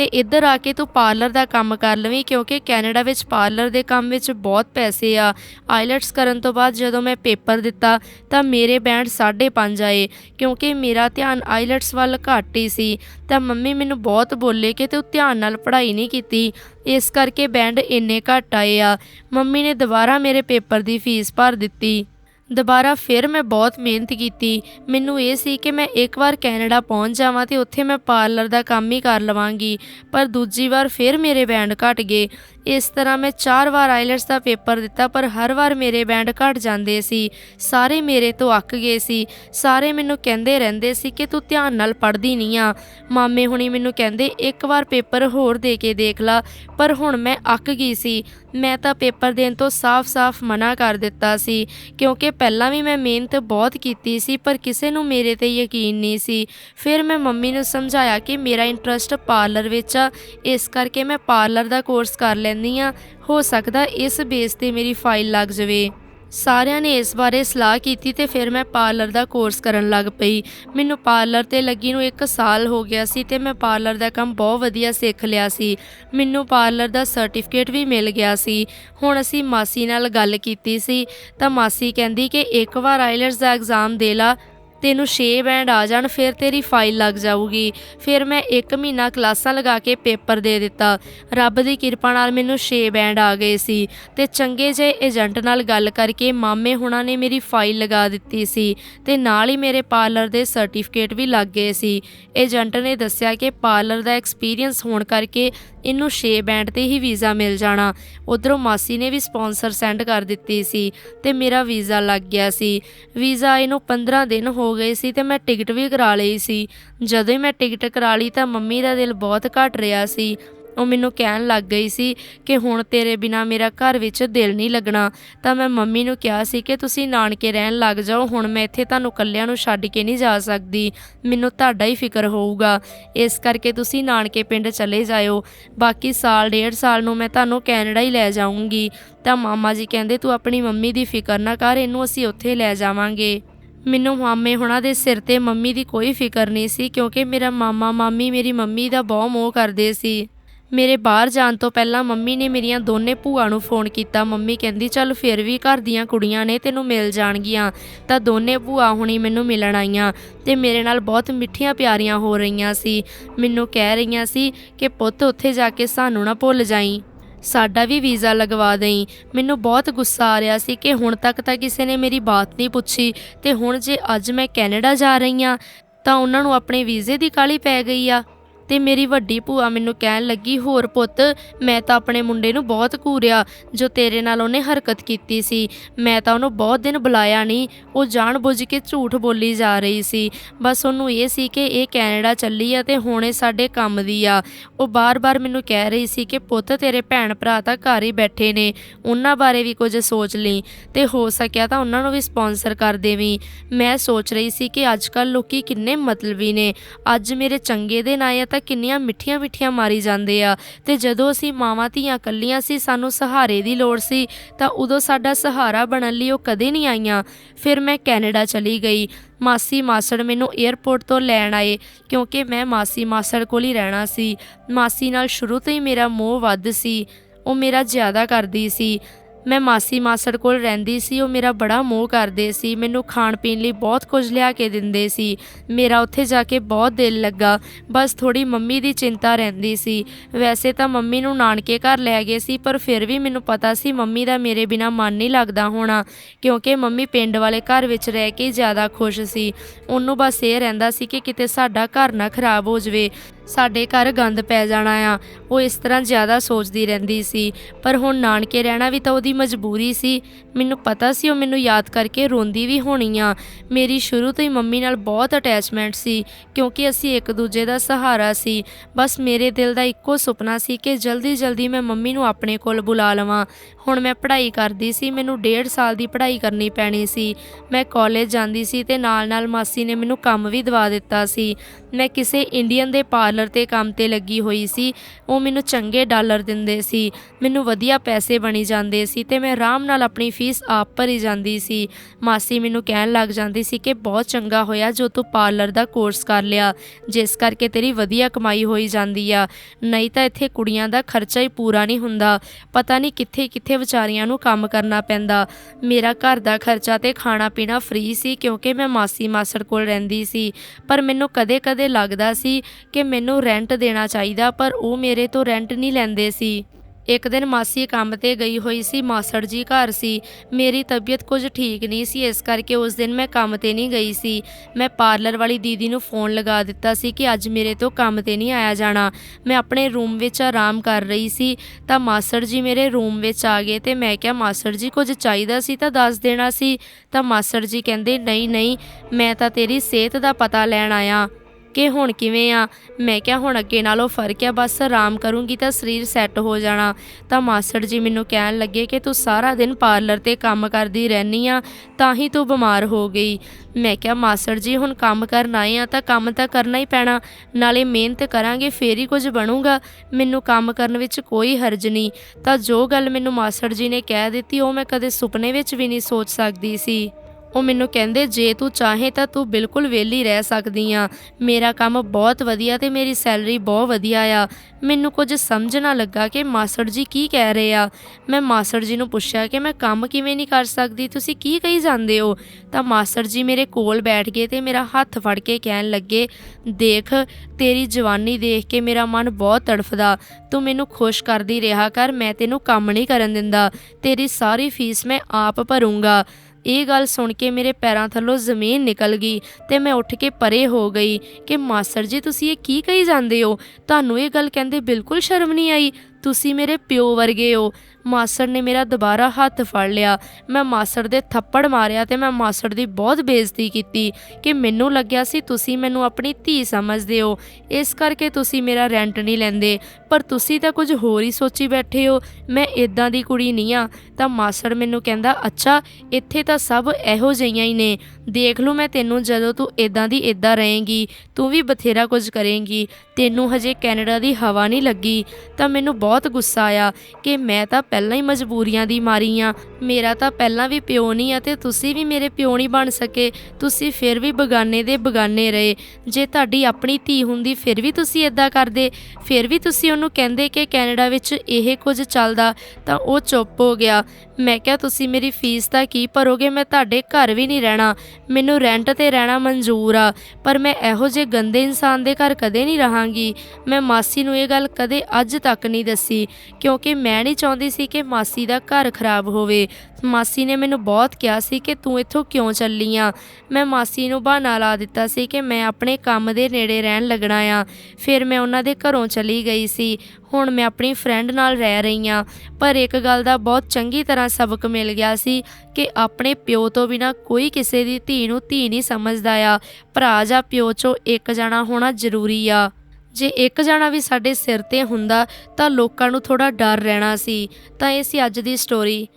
ਤੇ ਇੱਧਰ ਆ ਕੇ ਤੂੰ ਪਾਰਲਰ ਦਾ ਕੰਮ ਕਰ ਲਵੀਂ, ਕਿਉਂਕਿ ਕੈਨੇਡਾ ਵਿੱਚ ਪਾਰਲਰ ਦੇ ਕੰਮ ਵਿੱਚ ਬਹੁਤ ਪੈਸੇ ਆ। ਆਇਲਟਸ ਕਰਨ ਤੋਂ ਬਾਅਦ ਜਦੋਂ ਮੈਂ ਪੇਪਰ ਦਿੱਤਾ, ਤਾਂ ਮੇਰੇ ਬੈਂਡ 5.5 ਆਏ, ਕਿਉਂਕਿ ਮੇਰਾ ਧਿਆਨ ਆਇਲਟਸ ਵੱਲ ਘੱਟ ਹੀ ਸੀ। ਤਾਂ ਮੰਮੀ ਮੈਨੂੰ ਬਹੁਤ ਬੋਲੇ ਕਿ ਤੂੰ ਧਿਆਨ ਨਾਲ ਪੜ੍ਹਾਈ ਨਹੀਂ ਕੀਤੀ। ਇਸ ਕਰਕੇ ਬੈਂਡ ਇੰਨੇ ਘੱਟ ਆਏ ਆ। ਮੰਮੀ ਨੇ ਦੁਬਾਰਾ ਮੇਰੇ ਪੇਪਰ ਦੀ ਫੀਸ ਭਰ ਦਿੱਤੀ। ਦੁਬਾਰਾ ਫਿਰ ਮੈਂ ਬਹੁਤ ਮਿਹਨਤ ਕੀਤੀ। ਮੈਨੂੰ ਇਹ ਸੀ ਕਿ ਮੈਂ ਇੱਕ ਵਾਰ ਕੈਨੇਡਾ ਪਹੁੰਚ ਜਾਵਾਂ ਤੇ ਉੱਥੇ ਮੈਂ ਪਾਰਲਰ ਦਾ ਕੰਮ ਹੀ ਕਰ ਲਵਾਂਗੀ, ਪਰ ਦੂਜੀ ਵਾਰ ਫਿਰ ਮੇਰੇ ਬੈਂਡ ਘਟ ਗਏ। ਇਸ ਤਰ੍ਹਾਂ ਮੈਂ ਚਾਰ ਵਾਰ ਆਈਲੈਟਸ ਦਾ ਪੇਪਰ ਦਿੱਤਾ, ਪਰ ਹਰ ਵਾਰ ਮੇਰੇ ਬੈਂਡ ਘਟ ਜਾਂਦੇ ਸੀ। ਸਾਰੇ ਮੇਰੇ ਤੋਂ ਅੱਕ ਗਏ ਸੀ। ਸਾਰੇ ਮੈਨੂੰ ਕਹਿੰਦੇ ਰਹਿੰਦੇ ਸੀ ਕਿ ਤੂੰ ਧਿਆਨ ਨਾਲ ਪੜ੍ਹਦੀ ਨਹੀਂ ਆ। ਮਾਮੇ ਹੁਣੀ ਮੈਨੂੰ ਕਹਿੰਦੇ, ਇੱਕ ਵਾਰ ਪੇਪਰ ਹੋਰ ਦੇ ਕੇ ਦੇਖ ਲਾ। ਪਰ ਹੁਣ ਮੈਂ ਅੱਕ ਗਈ ਸੀ। ਮੈਂ ਤਾਂ ਪੇਪਰ ਦੇਣ ਤੋਂ ਸਾਫ਼-ਸਾਫ਼ ਮਨਾ ਕਰ ਦਿੱਤਾ ਸੀ, ਕਿਉਂਕਿ ਪਹਿਲਾਂ ਵੀ ਮੈਂ ਮਿਹਨਤ ਬਹੁਤ ਕੀਤੀ ਸੀ, ਪਰ ਕਿਸੇ ਨੂੰ ਮੇਰੇ ਤੇ ਯਕੀਨ ਨਹੀਂ ਸੀ। ਫਿਰ ਮੈਂ ਮੰਮੀ ਨੂੰ ਸਮਝਾਇਆ ਕਿ ਮੇਰਾ ਇੰਟਰਸਟ ਪਾਰਲਰ ਵਿੱਚ ਆ। ਇਸ ਕਰਕੇ ਮੈਂ ਪਾਰਲਰ ਦਾ ਕੋਰਸ ਕਰ ਲਿਆ। ਲੈਂਦੀ ਆ। ਹੋ ਸਕਦਾ ਇਸ ਬੇਸ ਤੇ ਮੇਰੀ ਫਾਈਲ ਲੱਗ ਜਾਵੇ। ਸਾਰਿਆਂ ਨੇ ਇਸ ਬਾਰੇ ਸਲਾਹ ਕੀਤੀ ਤੇ ਫਿਰ ਮੈਂ ਪਾਰਲਰ ਦਾ ਕੋਰਸ ਕਰਨ ਲੱਗ ਪਈ। ਮੈਨੂੰ ਪਾਰਲਰ ਤੇ ਲੱਗੀ ਨੂੰ 1 ਸਾਲ ਹੋ ਗਿਆ ਸੀ ਤੇ ਮੈਂ ਪਾਰਲਰ ਦਾ ਕੰਮ ਬਹੁਤ ਵਧੀਆ ਸਿੱਖ ਲਿਆ ਸੀ। ਮੈਨੂੰ ਪਾਰਲਰ ਦਾ ਸਰਟੀਫਿਕੇਟ ਵੀ ਮਿਲ ਗਿਆ ਸੀ। ਹੁਣ ਅਸੀਂ ਮਾਸੀ ਨਾਲ ਗੱਲ ਕੀਤੀ ਸੀ ਤਾਂ ਮਾਸੀ ਕਹਿੰਦੀ ਕਿ ਇੱਕ ਵਾਰ ਆਈਲੈਟਸ ਦਾ ਐਗਜ਼ਾਮ ਦੇ ਲਾ। ਤੈਨੂੰ 6 ਬੈਂਡ ਆ ਜਾਣ, ਫਿਰ ਤੇਰੀ ਫਾਈਲ ਲੱਗ ਜਾਊਗੀ। ਫਿਰ ਮੈਂ 1 ਮਹੀਨਾ ਕਲਾਸਾਂ ਲਗਾ ਕੇ ਪੇਪਰ ਦੇ ਦਿੱਤਾ। ਰੱਬ ਦੀ ਕਿਰਪਾ ਨਾਲ ਮੈਨੂੰ 6 ਬੈਂਡ ਆ ਗਏ ਸੀ ਤੇ ਚੰਗੇ ਜੇ ਏਜੰਟ ਨਾਲ ਗੱਲ ਕਰਕੇ ਮਾਮੇ ਹੁਣਾਂ ਨੇ ਮੇਰੀ ਫਾਈਲ ਲਗਾ ਦਿੱਤੀ ਸੀ ਤੇ ਨਾਲ ਹੀ ਮੇਰੇ ਪਾਰਲਰ ਦੇ ਸਰਟੀਫਿਕੇਟ ਵੀ ਲੱਗ ਗਏ ਸੀ। ਏਜੰਟ ਨੇ ਦੱਸਿਆ ਕਿ ਪਾਰਲਰ ਦਾ ਐਕਸਪੀਰੀਅੰਸ ਹੋਣ ਕਰਕੇ ਇਹਨੂੰ 6 ਬੈਂਡ ਤੇ ਹੀ ਵੀਜ਼ਾ ਮਿਲ ਜਾਣਾ। ਉਧਰੋਂ ਮਾਸੀ ਨੇ ਵੀ ਸਪਾਂਸਰ ਸੈਂਡ ਕਰ ਦਿੱਤੀ ਸੀ ਤੇ ਮੇਰਾ ਵੀਜ਼ਾ ਲੱਗ ਗਿਆ ਸੀ। ਵੀਜ਼ਾ ਇਹਨੂੰ ਨੂੰ 15 ਦਿਨ ਹੋ ਹੋ ਗਏ ਸੀ ਤੇ ਮੈਂ ਟਿਕਟ ਵੀ ਕਰਾ ਲਈ ਸੀ। ਜਦੋਂ ਹੀ ਮੈਂ ਟਿਕਟ ਕਰਾ ਲਈ ਤਾਂ ਮੰਮੀ ਦਾ ਦਿਲ ਬਹੁਤ ਘਟ ਰਿਹਾ ਸੀ। ਉਹ ਮੈਨੂੰ ਕਹਿਣ ਲੱਗ ਗਈ ਸੀ ਕਿ ਹੁਣ ਤੇਰੇ ਬਿਨਾ ਮੇਰਾ ਘਰ ਵਿੱਚ ਦਿਲ ਨਹੀਂ ਲੱਗਣਾ। ਤਾਂ ਮੈਂ ਮੰਮੀ ਨੂੰ ਕਿਹਾ ਸੀ ਕਿ ਤੁਸੀਂ ਨਾਨਕੇ ਰਹਿਣ ਲੱਗ ਜਾਓ, ਹੁਣ ਮੈਂ ਇੱਥੇ ਤੁਹਾਨੂੰ ਇਕੱਲਿਆਂ ਨੂੰ ਛੱਡ ਕੇ ਨਹੀਂ ਜਾ ਸਕਦੀ। ਮੈਨੂੰ ਤੁਹਾਡਾ ਹੀ ਫਿਕਰ ਹੋਊਗਾ। ਇਸ ਕਰਕੇ ਤੁਸੀਂ ਨਾਨਕੇ ਪਿੰਡ ਚਲੇ ਜਾਇਓ। ਬਾਕੀ ਸਾਲ, ਡੇਢ ਸਾਲ ਨੂੰ ਮੈਂ ਤੁਹਾਨੂੰ ਕੈਨੇਡਾ ਹੀ ਲੈ ਜਾਊਂਗੀ। ਤਾਂ ਮਾਮਾ ਜੀ ਕਹਿੰਦੇ, ਤੂੰ ਆਪਣੀ ਮੰਮੀ ਦੀ ਫਿਕਰ ਨਾ ਕਰ, ਇਹਨੂੰ ਅਸੀਂ ਉੱਥੇ ਲੈ ਜਾਵਾਂਗੇ। ਮੈਨੂੰ ਮਾਮੇ ਹੁਣਾਂ ਦੇ ਸਿਰ ਤੇ ਮੰਮੀ ਦੀ ਕੋਈ ਫਿਕਰ ਨਹੀਂ ਸੀ, ਕਿਉਂਕਿ ਮੇਰਾ ਮਾਮਾ ਮਾਮੀ ਮੇਰੀ ਮੰਮੀ ਦਾ ਬਹੁਤ ਮੋਹ ਕਰਦੇ ਸੀ। ਮੇਰੇ ਬਾਹਰ ਜਾਣ ਤੋਂ ਪਹਿਲਾਂ ਮੰਮੀ ਨੇ ਮੇਰੀਆਂ ਦੋਨੇ ਭੂਆ ਨੂੰ ਫੋਨ ਕੀਤਾ। ਮੰਮੀ ਕਹਿੰਦੀ, ਚੱਲ ਫਿਰ ਵੀ ਘਰ ਦੀਆਂ ਕੁੜੀਆਂ ਨੇ ਤੈਨੂੰ ਮਿਲ ਜਾਣਗੀਆਂ। ਤਾਂ ਦੋਨੇ ਭੂਆ ਹੁਣੀ ਮੈਨੂੰ ਮਿਲਣ ਆਈਆਂ ਤੇ ਮੇਰੇ ਨਾਲ ਬਹੁਤ ਮਿੱਠੀਆਂ ਪਿਆਰੀਆਂ ਹੋ ਰਹੀਆਂ ਸੀ। ਮੈਨੂੰ ਕਹਿ ਰਹੀਆਂ ਸੀ ਕਿ ਪੁੱਤ, ਉੱਥੇ ਜਾ ਕੇ ਸਾਨੂੰ ਨਾ ਭੁੱਲ ਜਾਈਂ। ਸਾਡਾ ਵੀ ਵੀਜ਼ਾ ਲਗਵਾ ਦੇਈ। ਮੈਨੂੰ ਬਹੁਤ ਗੁੱਸਾ ਆ ਰਿਹਾ ਸੀ ਕਿ ਹੁਣ ਤੱਕ ਤਾਂ ਕਿਸੇ ਨੇ ਮੇਰੀ ਬਾਤ ਨਹੀਂ ਪੁੱਛੀ ਤੇ ਹੁਣ ਜੇ ਅੱਜ ਮੈਂ ਕੈਨੇਡਾ ਜਾ ਰਹੀ ਹਾਂ ਤਾਂ ਉਹਨਾਂ ਨੂੰ ਆਪਣੇ ਵੀਜ਼ੇ ਦੀ ਕਾਲੀ ਪੈ ਗਈ ਆ। ਤੇ ਮੇਰੀ ਵੱਡੀ ਭੂਆ ਮੈਨੂੰ ਕਹਿਣ ਲੱਗੀ, ਹੋਰ ਪੁੱਤ, ਮੈਂ ਤਾਂ ਆਪਣੇ ਮੁੰਡੇ ਨੂੰ ਬਹੁਤ ਘੂਰਿਆ, ਜੋ ਤੇਰੇ ਨਾਲ ਉਹਨੇ ਹਰਕਤ ਕੀਤੀ ਸੀ। ਮੈਂ ਤਾਂ ਉਹਨੂੰ ਬਹੁਤ ਦਿਨ ਬੁਲਾਇਆ ਨਹੀਂ, ਉਹ ਜਾਣ ਬੁੱਝ ਕੇ ਝੂਠ ਬੋਲੀ ਜਾ ਰਹੀ ਸੀ। ਬਸ ਉਹਨੂੰ ਇਹ ਸੀ ਕਿ ਇਹ ਕੈਨੇਡਾ ਚੱਲੀ ਆ ਤੇ ਹੁਣ ਇਹ ਸਾਡੇ ਕੰਮ ਦੀ ਆ। ਉਹ ਬਾਰ-ਬਾਰ ਮੈਨੂੰ ਕਹਿ ਰਹੀ ਸੀ ਕਿ, ਪੁੱਤ, ਤੇਰੇ ਭੈਣ ਭਰਾ ਤਾਂ ਘਰ ਹੀ ਬੈਠੇ ਨੇ, ਉਹਨਾਂ ਬਾਰੇ ਵੀ ਕੁਝ ਸੋਚ ਲਈ। ਤੇ ਹੋ ਸਕਿਆ ਤਾਂ ਉਹਨਾਂ ਨੂੰ ਵੀ ਸਪਾਂਸਰ ਕਰ ਦੇਵੀਂ। ਮੈਂ ਸੋਚ ਰਹੀ ਸੀ ਕਿ ਅੱਜਕੱਲ ਲੋਕੀ ਕਿੰਨੇ ਮਤਲਬੀ ਨੇ। ਅੱਜ ਮੇਰੇ ਚੰਗੇ ਦਿਨ ਆਏ ਆ ਤਾਂ ਕਿੰਨੀਆਂ ਮਿੱਠੀਆਂ ਮਿੱਠੀਆਂ ਮਾਰੀ ਜਾਂਦੇ ਆ। ਤੇ ਜਦੋਂ ਅਸੀਂ ਮਾਵਾਂ ਧੀਆਂ ਕੱਲੀਆਂ ਸੀ, ਸਾਨੂੰ ਸਹਾਰੇ ਦੀ ਲੋੜ ਸੀ, ਤਾਂ ਉਦੋਂ ਸਾਡਾ ਸਹਾਰਾ ਬਣਨ ਲਈ ਉਹ ਕਦੇ ਨਹੀਂ ਆਈਆਂ। ਫਿਰ ਮੈਂ ਕੈਨੇਡਾ ਚਲੀ ਗਈ। ਮਾਸੀ ਮਾਸੜ ਮੈਨੂੰ 에ਅਰਪੋਰਟ ਤੋਂ ਲੈਣ ਆਏ, ਕਿਉਂਕਿ ਮੈਂ ਮਾਸੀ ਮਾਸੜ ਕੋਲ ਹੀ ਰਹਿਣਾ ਸੀ। ਮਾਸੀ ਨਾਲ ਸ਼ੁਰੂ ਤੋਂ ਹੀ ਮੇਰਾ ਮੋਹ ਵੱਧ ਸੀ। ਉਹ ਮੇਰਾ ਜ਼ਿਆਦਾ ਕਰਦੀ ਸੀ। ਮੈਂ ਮਾਸੀ ਮਾਸੜ ਕੋਲ ਰਹਿੰਦੀ ਸੀ, ਉਹ ਮੇਰਾ ਬੜਾ ਮੋਹ ਕਰਦੇ ਸੀ, ਮੈਨੂੰ ਖਾਣ ਪੀਣ ਲਈ ਬਹੁਤ ਕੁਝ ਲਿਆ ਕੇ ਦਿੰਦੇ ਸੀ, ਮੇਰਾ ਉੱਥੇ ਜਾ ਕੇ ਬਹੁਤ ਦਿਲ ਲੱਗਾ, ਬਸ ਥੋੜੀ ਮੰਮੀ ਦੀ ਚਿੰਤਾ ਰਹਿੰਦੀ ਸੀ, ਵੈਸੇ ਤਾਂ ਮੰਮੀ ਨੂੰ ਨਾਨਕੇ ਘਰ ਲੈ ਗਏ ਸੀ, ਪਰ ਫਿਰ ਵੀ ਮੈਨੂੰ ਪਤਾ ਸੀ ਮੰਮੀ ਦਾ ਮੇਰੇ ਬਿਨਾ ਮਨ ਨਹੀਂ ਲੱਗਦਾ ਹੋਣਾ, ਕਿਉਂਕਿ ਮੰਮੀ ਪਿੰਡ ਵਾਲੇ ਘਰ ਵਿੱਚ ਰਹਿ ਕੇ ਜ਼ਿਆਦਾ ਖੁਸ਼ ਸੀ, ਉਹਨੂੰ ਬਸ ਇਹ ਰਹਿੰਦਾ ਸੀ ਕਿ ਕਿਤੇ ਸਾਡਾ ਘਰ ਨਾ ਖਰਾਬ ਹੋ ਜਾਵੇ ਸਾਡੇ ਘਰ ਗੰਦ ਪੈ ਜਾਣਾ ਆ। ਉਹ ਇਸ ਤਰ੍ਹਾਂ ਜ਼ਿਆਦਾ ਸੋਚਦੀ ਰਹਿੰਦੀ ਸੀ। ਪਰ ਹੁਣ ਨਾਨਕੇ ਰਹਿਣਾ ਵੀ ਤਾਂ ਉਹਦੀ ਮਜਬੂਰੀ ਸੀ। ਮੈਨੂੰ ਪਤਾ ਸੀ ਉਹ ਮੈਨੂੰ ਯਾਦ ਕਰਕੇ ਰੋਂਦੀ ਵੀ ਹੋਣੀ ਆ। ਮੇਰੀ ਸ਼ੁਰੂ ਤੋਂ ਹੀ ਮੰਮੀ ਨਾਲ ਬਹੁਤ ਅਟੈਚਮੈਂਟ ਸੀ, ਕਿਉਂਕਿ ਅਸੀਂ ਇੱਕ ਦੂਜੇ ਦਾ ਸਹਾਰਾ ਸੀ। ਬਸ ਮੇਰੇ ਦਿਲ ਦਾ ਇੱਕੋ ਸੁਪਨਾ ਸੀ ਕਿ ਜਲਦੀ ਜਲਦੀ ਮੈਂ ਮੰਮੀ ਨੂੰ ਆਪਣੇ ਕੋਲ ਬੁਲਾ ਲਵਾਂ। ਹੁਣ ਮੈਂ ਪੜ੍ਹਾਈ ਕਰਦੀ ਸੀ, ਮੈਨੂੰ 1.5 ਸਾਲ ਦੀ ਪੜ੍ਹਾਈ ਕਰਨੀ ਪੈਣੀ ਸੀ। ਮੈਂ ਕਾਲਜ ਜਾਂਦੀ ਸੀ ਤੇ ਨਾਲ-ਨਾਲ ਮਾਸੀ ਨੇ ਮੈਨੂੰ ਕੰਮ ਵੀ ਦਵਾ ਦਿੱਤਾ ਸੀ। ਮੈਂ ਕਿਸੇ ਇੰਡੀਅਨ ਦੇ ਪਾਰਲਰ ਤੇ ਕੰਮ ਤੇ ਲੱਗੀ ਹੋਈ ਸੀ। ਉਹ ਮੈਨੂੰ ਚੰਗੇ ਡਾਲਰ ਦਿੰਦੇ ਸੀ। ਮੈਨੂੰ ਵਧੀਆ ਪੈਸੇ ਬਣੀ ਜਾਂਦੇ ਸੀ ਤੇ ਮੈਂ ਆਰਾਮ ਨਾਲ ਆਪਣੀ ਫੀਸ ਆਪ ਭਰੀ ਜਾਂਦੀ ਸੀ। ਮਾਸੀ ਮੈਨੂੰ ਕਹਿਣ ਲੱਗ ਜਾਂਦੀ ਸੀ ਕਿ ਬਹੁਤ ਚੰਗਾ ਹੋਇਆ ਜੋ ਤੂੰ ਪਾਰਲਰ ਦਾ ਕੋਰਸ ਕਰ ਲਿਆ। ਜਿਸ ਕਰਕੇ ਤੇਰੀ ਵਧੀਆ ਕਮਾਈ ਹੋਈ ਜਾਂਦੀ ਆ। ਨਹੀਂ ਤਾਂ ਇੱਥੇ ਕੁੜੀਆਂ ਦਾ ਖਰਚਾ ਹੀ ਪੂਰਾ ਨਹੀਂ ਹੁੰਦਾ। ਪਤਾ ਨਹੀਂ ਕਿੱਥੇ ਕਿੱਥੇ ਵਿਚਾਰੀਆਂ ਨੂੰ ਕੰਮ ਕਰਨਾ ਪੈਂਦਾ। ਮੇਰਾ ਘਰ ਦਾ ਖਰਚਾ ਤੇ ਖਾਣਾ ਪੀਣਾ ਫ੍ਰੀ ਸੀ ਕਿਉਂਕਿ ਮੈਂ ਮਾਸੀ ਮਾਸੜ ਕੋਲ ਰਹਿੰਦੀ ਸੀ। ਪਰ ਮੈਨੂੰ ਕਦੇ-ਕਦੇ ਲੱਗਦਾ ਸੀ ਕਿ ਮੈਨੂੰ ਰੈਂਟ ਦੇਣਾ ਚਾਹੀਦਾ, ਪਰ ਉਹ ਮੇਰੇ ਤੋਂ ਰੈਂਟ ਨਹੀਂ ਲੈਂਦੇ ਸੀ। ਇੱਕ ਦਿਨ ਮਾਸੀ ਕੰਮ ਤੇ ਗਈ ਹੋਈ ਸੀ, ਮਾਸੜ ਜੀ ਘਰ ਸੀ। ਮੇਰੀ ਤਬੀਅਤ ਕੁਝ ਠੀਕ ਨਹੀਂ ਸੀ, ਇਸ ਕਰਕੇ ਉਸ ਦਿਨ ਮੈਂ ਕੰਮ ਤੇ ਨਹੀਂ ਗਈ ਸੀ। ਮੈਂ ਪਾਰਲਰ ਵਾਲੀ ਦੀਦੀ ਨੂੰ ਫੋਨ ਲਗਾ ਦਿੱਤਾ ਸੀ ਕਿ ਅੱਜ ਮੇਰੇ ਤੋਂ ਕੰਮ ਤੇ ਨਹੀਂ ਆਇਆ ਜਾਣਾ। ਮੈਂ ਆਪਣੇ ਰੂਮ ਵਿੱਚ ਆਰਾਮ ਕਰ ਰਹੀ ਸੀ, ਤਾਂ ਮਾਸੜ ਜੀ ਮੇਰੇ ਰੂਮ ਵਿੱਚ ਆ ਗਏ ਤੇ ਮੈਂ ਕਿਹਾ, ਮਾਸੜ ਜੀ, ਕੁਝ ਚਾਹੀਦਾ ਸੀ ਤਾਂ ਦੱਸ ਦੇਣਾ ਸੀ। ਤਾਂ ਮਾਸੜ ਜੀ ਕਹਿੰਦੇ, ਨਹੀਂ ਨਹੀਂ, ਮੈਂ ਤਾਂ ਤੇਰੀ ਸਿਹਤ ਦਾ ਪਤਾ ਲੈਣ ਆਇਆ। ਕਿ ਹੁਣ ਕਿਵੇਂ ਆ? ਮੈਂ ਕਿਹਾ, ਹੁਣ ਅੱਗੇ ਨਾਲੋਂ ਫ਼ਰਕ ਆ, ਬਸ ਆਰਾਮ ਕਰੂੰਗੀ ਤਾਂ ਸਰੀਰ ਸੈੱਟ ਹੋ ਜਾਣਾ। ਤਾਂ ਮਾਸੜ ਜੀ ਮੈਨੂੰ ਕਹਿਣ ਲੱਗੇ ਕਿ ਤੂੰ ਸਾਰਾ ਦਿਨ ਪਾਰਲਰ ਤੇ ਕੰਮ ਕਰਦੀ ਰਹਿਨੀ ਆ, ਤਾਂ ਹੀ ਤੂੰ ਬਿਮਾਰ ਹੋ ਗਈ। ਮੈਂ ਕਿਹਾ ਮਾਸੜ ਜੀ, ਹੁਣ ਕੰਮ ਕਰਨ ਆਏ ਆ ਤਾਂ ਕੰਮ ਤਾਂ ਕਰਨਾ ਹੀ ਪੈਣਾ। ਨਾਲੇ ਮਿਹਨਤ ਕਰਾਂਗੇ, ਫੇਰ ਹੀ ਕੁਝ ਬਣੂਗਾ। ਮੈਨੂੰ ਕੰਮ ਕਰਨ ਵਿੱਚ ਕੋਈ ਹਰਜ ਨਹੀਂ। ਤਾਂ ਜੋ ਗੱਲ ਮੈਨੂੰ ਮਾਸੜ ਜੀ ਨੇ ਕਹਿ ਦਿੱਤੀ, ਉਹ ਮੈਂ ਕਦੇ ਸੁਪਨੇ ਵਿੱਚ ਵੀ ਨਹੀਂ ਸੋਚ ਸਕਦੀ ਸੀ। ਉਹ ਮੈਨੂੰ ਕਹਿੰਦੇ, ਜੇ ਤੂੰ ਚਾਹੇ ਤਾਂ ਤੂੰ ਬਿਲਕੁਲ ਵਿਹਲੀ ਰਹਿ ਸਕਦੀ ਆ। ਮੇਰਾ ਕੰਮ ਬਹੁਤ ਵਧੀਆ ਤੇ ਮੇਰੀ ਸੈਲਰੀ ਬਹੁਤ ਵਧੀਆ ਆ। ਮੈਨੂੰ ਕੁਝ ਸਮਝ ਨਾ ਲੱਗਾ ਕਿ ਮਾਸੜ ਜੀ ਕੀ ਕਹਿ ਰਹੇ ਆ। ਮੈਂ ਮਾਸੜ ਜੀ ਨੂੰ ਪੁੱਛਿਆ ਕਿ ਮੈਂ ਕੰਮ ਕਿਵੇਂ ਨਹੀਂ ਕਰ ਸਕਦੀ? ਤੁਸੀਂ ਕੀ ਕਹੀ ਜਾਂਦੇ ਹੋ? ਤਾਂ ਮਾਸੜ ਜੀ ਮੇਰੇ ਕੋਲ ਬੈਠ ਗਏ ਤੇ ਮੇਰਾ ਹੱਥ ਫੜ ਕੇ ਕਹਿਣ ਲੱਗੇ, ਦੇਖ, ਤੇਰੀ ਜਵਾਨੀ ਦੇਖ ਕੇ ਮੇਰਾ ਮਨ ਬਹੁਤ ਤੜਫਦਾ। ਤੂੰ ਮੈਨੂੰ ਖੁਸ਼ ਕਰਦੀ ਰਿਹਾ ਕਰ, ਮੈਂ ਤੈਨੂੰ ਕੰਮ ਨਹੀਂ ਕਰਨ ਦਿੰਦਾ। ਤੇਰੀ ਸਾਰੀ ਫੀਸ ਮੈਂ ਆਪ ਭਰੂੰਗਾ। ਇਹ ਗੱਲ ਸੁਣ ਕੇ ਮੇਰੇ ਪੈਰਾਂ ਥੱਲੋਂ ਜ਼ਮੀਨ ਨਿਕਲ ਗਈ ਤੇ ਮੈਂ ਉੱਠ ਕੇ ਪਰੇ ਹੋ ਗਈ ਕਿ ਮਾਸਟਰ ਜੀ, ਤੁਸੀਂ ਇਹ ਕੀ ਕਹੀ ਜਾਂਦੇ ਹੋ? ਤੁਹਾਨੂੰ ਇਹ ਗੱਲ ਕਹਿੰਦੇ ਬਿਲਕੁਲ ਸ਼ਰਮ ਨਹੀਂ ਆਈ। ਤੁਸੀਂ ਮੇਰੇ ਪਿਓ ਵਰਗੇ ਹੋ। ਮਾਸੜ ਨੇ ਮੇਰਾ ਦੁਬਾਰਾ ਹੱਥ ਫੜ ਲਿਆ। ਮੈਂ ਮਾਸੜ ਦੇ ਥੱਪੜ ਮਾਰਿਆ ਤੇ ਮੈਂ ਮਾਸੜ ਦੀ ਬਹੁਤ ਬੇਇੱਜ਼ਤੀ ਕੀਤੀ ਕਿ ਮੈਨੂੰ ਲੱਗਿਆ ਸੀ ਤੁਸੀਂ ਮੈਨੂੰ ਆਪਣੀ ਧੀ ਸਮਝਦੇ ਹੋ। ਇਸ ਕਰਕੇ ਤੁਸੀਂ ਮੇਰਾ ਰੈਂਟ ਨਹੀਂ ਲੈਂਦੇ। ਪਰ ਤੁਸੀਂ ਤਾਂ ਕੁਝ ਹੋਰ ਹੀ ਸੋਚੀ ਬੈਠੇ ਹੋ। ਮੈਂ ਇਦਾਂ ਦੀ ਕੁੜੀ ਨਹੀਂ ਆ। ਤਾਂ ਮਾਸੜ ਮੈਨੂੰ ਕਹਿੰਦਾ, ਅੱਛਾ, ਇੱਥੇ ਤਾਂ ਸਭ ਇਹੋ ਜਿਹੀਆਂ ਹੀ ਨੇ। ਦੇਖ ਲੂ ਮੈਂ ਤੈਨੂੰ ਜਦੋਂ ਤੂੰ ਇਦਾਂ ਦੀ ਇਦਾਂ ਰਹੇਂਗੀ, ਤੂੰ ਵੀ ਬਥੇਰਾ ਕੁਝ ਕਰੇਂਗੀ। ਤੈਨੂੰ ਹਜੇ ਕੈਨੇਡਾ ਦੀ ਹਵਾ ਨਹੀਂ ਲੱਗੀ। ਤਾਂ ਮੈਨੂੰ ਬਹੁਤ ਗੁੱਸਾ ਆਇਆ ਕਿ ਮੈਂ ਤਾਂ ਪਹਿਲਾਂ ਹੀ ਮਜਬੂਰੀਆਂ ਦੀ ਮਾਰੀ ਆ। ਮੇਰਾ ਤਾਂ ਪਹਿਲਾਂ ਵੀ ਪਿਓ ਨਹੀਂ ਆ ਤੇ ਤੁਸੀਂ ਵੀ ਮੇਰੇ ਪਿਓ ਨਹੀਂ ਬਣ ਸਕੇ। ਤੁਸੀਂ ਫਿਰ ਵੀ ਬਗਾਨੇ ਦੇ ਬਗਾਨੇ ਰਹੇ। ਜੇ ਤੁਹਾਡੀ ਆਪਣੀ ਧੀ ਹੁੰਦੀ, ਫਿਰ ਵੀ ਤੁਸੀਂ ਇਦਾਂ ਕਰਦੇ। ਫਿਰ ਵੀ ਤੁਸੀਂ ਉਹਨੂੰ ਕਹਿੰਦੇ ਕਿ ਕੈਨੇਡਾ ਵਿੱਚ ਇਹ ਕੁਝ ਚੱਲਦਾ, ਤਾਂ ਉਹ ਚੁੱਪ ਹੋ ਗਿਆ। ਮੈਂ ਕਿਹਾ, ਤੁਸੀਂ ਮੇਰੀ ਫੀਸ ਤਾਂ ਕੀ ਭਰੋਗੇ? ਮੈਂ ਤੁਹਾਡੇ ਘਰ ਵੀ ਨਹੀਂ ਰਹਿਣਾ। ਮੈਨੂੰ ਰੈਂਟ ਤੇ ਰਹਿਣਾ ਮਨਜ਼ੂਰ ਆ। ਪਰ ਮੈਂ ਇਹੋ ਜਿਹੇ ਗੰਦੇ ਇਨਸਾਨ ਦੇ ਘਰ ਕਦੇ ਨਹੀਂ ਰਹਾਂਗੀ। ਮੈਂ ਮਾਸੀ ਨੂੰ ਇਹ ਗੱਲ ਕਦੇ ਅੱਜ ਤੱਕ ਨਹੀਂ ਦੱਸੀ। ਸੀ, ਕਿਉਂਕਿ ਮੈਂ ਨਹੀਂ ਚਾਹੁੰਦੀ ਸੀ ਕਿ ਮਾਸੀ ਦਾ ਘਰ ਖਰਾਬ ਹੋਵੇ। ਮਾਸੀ ਨੇ ਮੈਨੂੰ ਬਹੁਤ ਕਿਹਾ ਸੀ ਕਿ ਤੂੰ ਇੱਥੋਂ ਕਿਉਂ ਚੱਲੀ ਆ? ਮੈਂ ਮਾਸੀ ਨੂੰ ਬਹਾਨਾ ਲਾ ਦਿੱਤਾ ਸੀ ਕਿ ਮੈਂ ਆਪਣੇ ਕੰਮ ਦੇ ਨੇੜੇ ਰਹਿਣ ਲੱਗਣਾ ਆ। ਫਿਰ ਮੈਂ ਉਹਨਾਂ ਦੇ ਘਰੋਂ ਚਲੀ ਗਈ ਸੀ। ਹੁਣ ਮੈਂ ਆਪਣੀ ਫਰੈਂਡ ਨਾਲ ਰਹਿ ਰਹੀ ਆ। ਪਰ ਇੱਕ ਗੱਲ ਦਾ ਬਹੁਤ ਚੰਗੀ ਤਰ੍ਹਾਂ ਸਬਕ ਮਿਲ ਗਿਆ ਸੀ ਕਿ ਆਪਣੇ ਪਿਓ ਤੋਂ ਬਿਨਾ ਕੋਈ ਕਿਸੇ ਦੀ ਧੀ ਨੂੰ ਧੀ ਨਹੀਂ ਸਮਝਦਾ ਆ। ਭਰਾ ਜਾਂ ਪਿਓ ਚੋਂ ਇੱਕ ਜਾਣਾ ਹੋਣਾ ਜ਼ਰੂਰੀ ਆ। ਜੇ ਇੱਕ ਜਾਣਾ ਵੀ ਸਾਡੇ ਸਿਰ ਤੇ ਹੁੰਦਾ ਤਾਂ ਲੋਕਾਂ ਨੂੰ ਥੋੜਾ ਡਰ ਰਹਿਣਾ ਸੀ। ਤਾਂ ਇਹ ਸੀ ਅੱਜ ਦੀ ਸਟੋਰੀ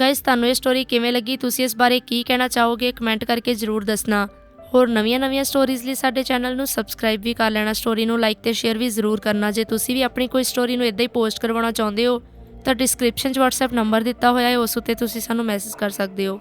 ਗਾਇਸ ਤੁਹਾਨੂੰ ਇਹ ਸਟੋਰੀ ਕਿਵੇਂ ਲੱਗੀ? ਤੁਸੀਂ ਇਸ ਬਾਰੇ ਕੀ ਕਹਿਣਾ ਚਾਹੋਗੇ? ਕਮੈਂਟ ਕਰਕੇ ਜ਼ਰੂਰ ਦੱਸਣਾ। ਹੋਰ ਨਵੀਆਂ-ਨਵੀਆਂ ਸਟੋਰੀਜ਼ ਲਈ ਸਾਡੇ ਚੈਨਲ ਨੂੰ ਸਬਸਕ੍ਰਾਈਬ ਵੀ ਕਰ ਲੈਣਾ। ਸਟੋਰੀ ਨੂੰ ਲਾਈਕ ਤੇ ਸ਼ੇਅਰ ਵੀ ਜ਼ਰੂਰ ਕਰਨਾ। ਜੇ ਤੁਸੀਂ ਵੀ ਆਪਣੀ ਕੋਈ ਸਟੋਰੀ ਨੂੰ ਇਦਾਂ ਹੀ ਪੋਸਟ ਕਰਵਾਉਣਾ ਚਾਹੁੰਦੇ ਹੋ, ਤਾਂ ਡਿਸਕ੍ਰਿਪਸ਼ਨ 'ਚ WhatsApp ਨੰਬਰ ਦਿੱਤਾ ਹੋਇਆ ਹੈ। ਉਸ ਉੱਤੇ ਤੁਸੀਂ ਸਾਨੂੰ ਮੈਸੇਜ ਕਰ ਸਕਦੇ ਹੋ।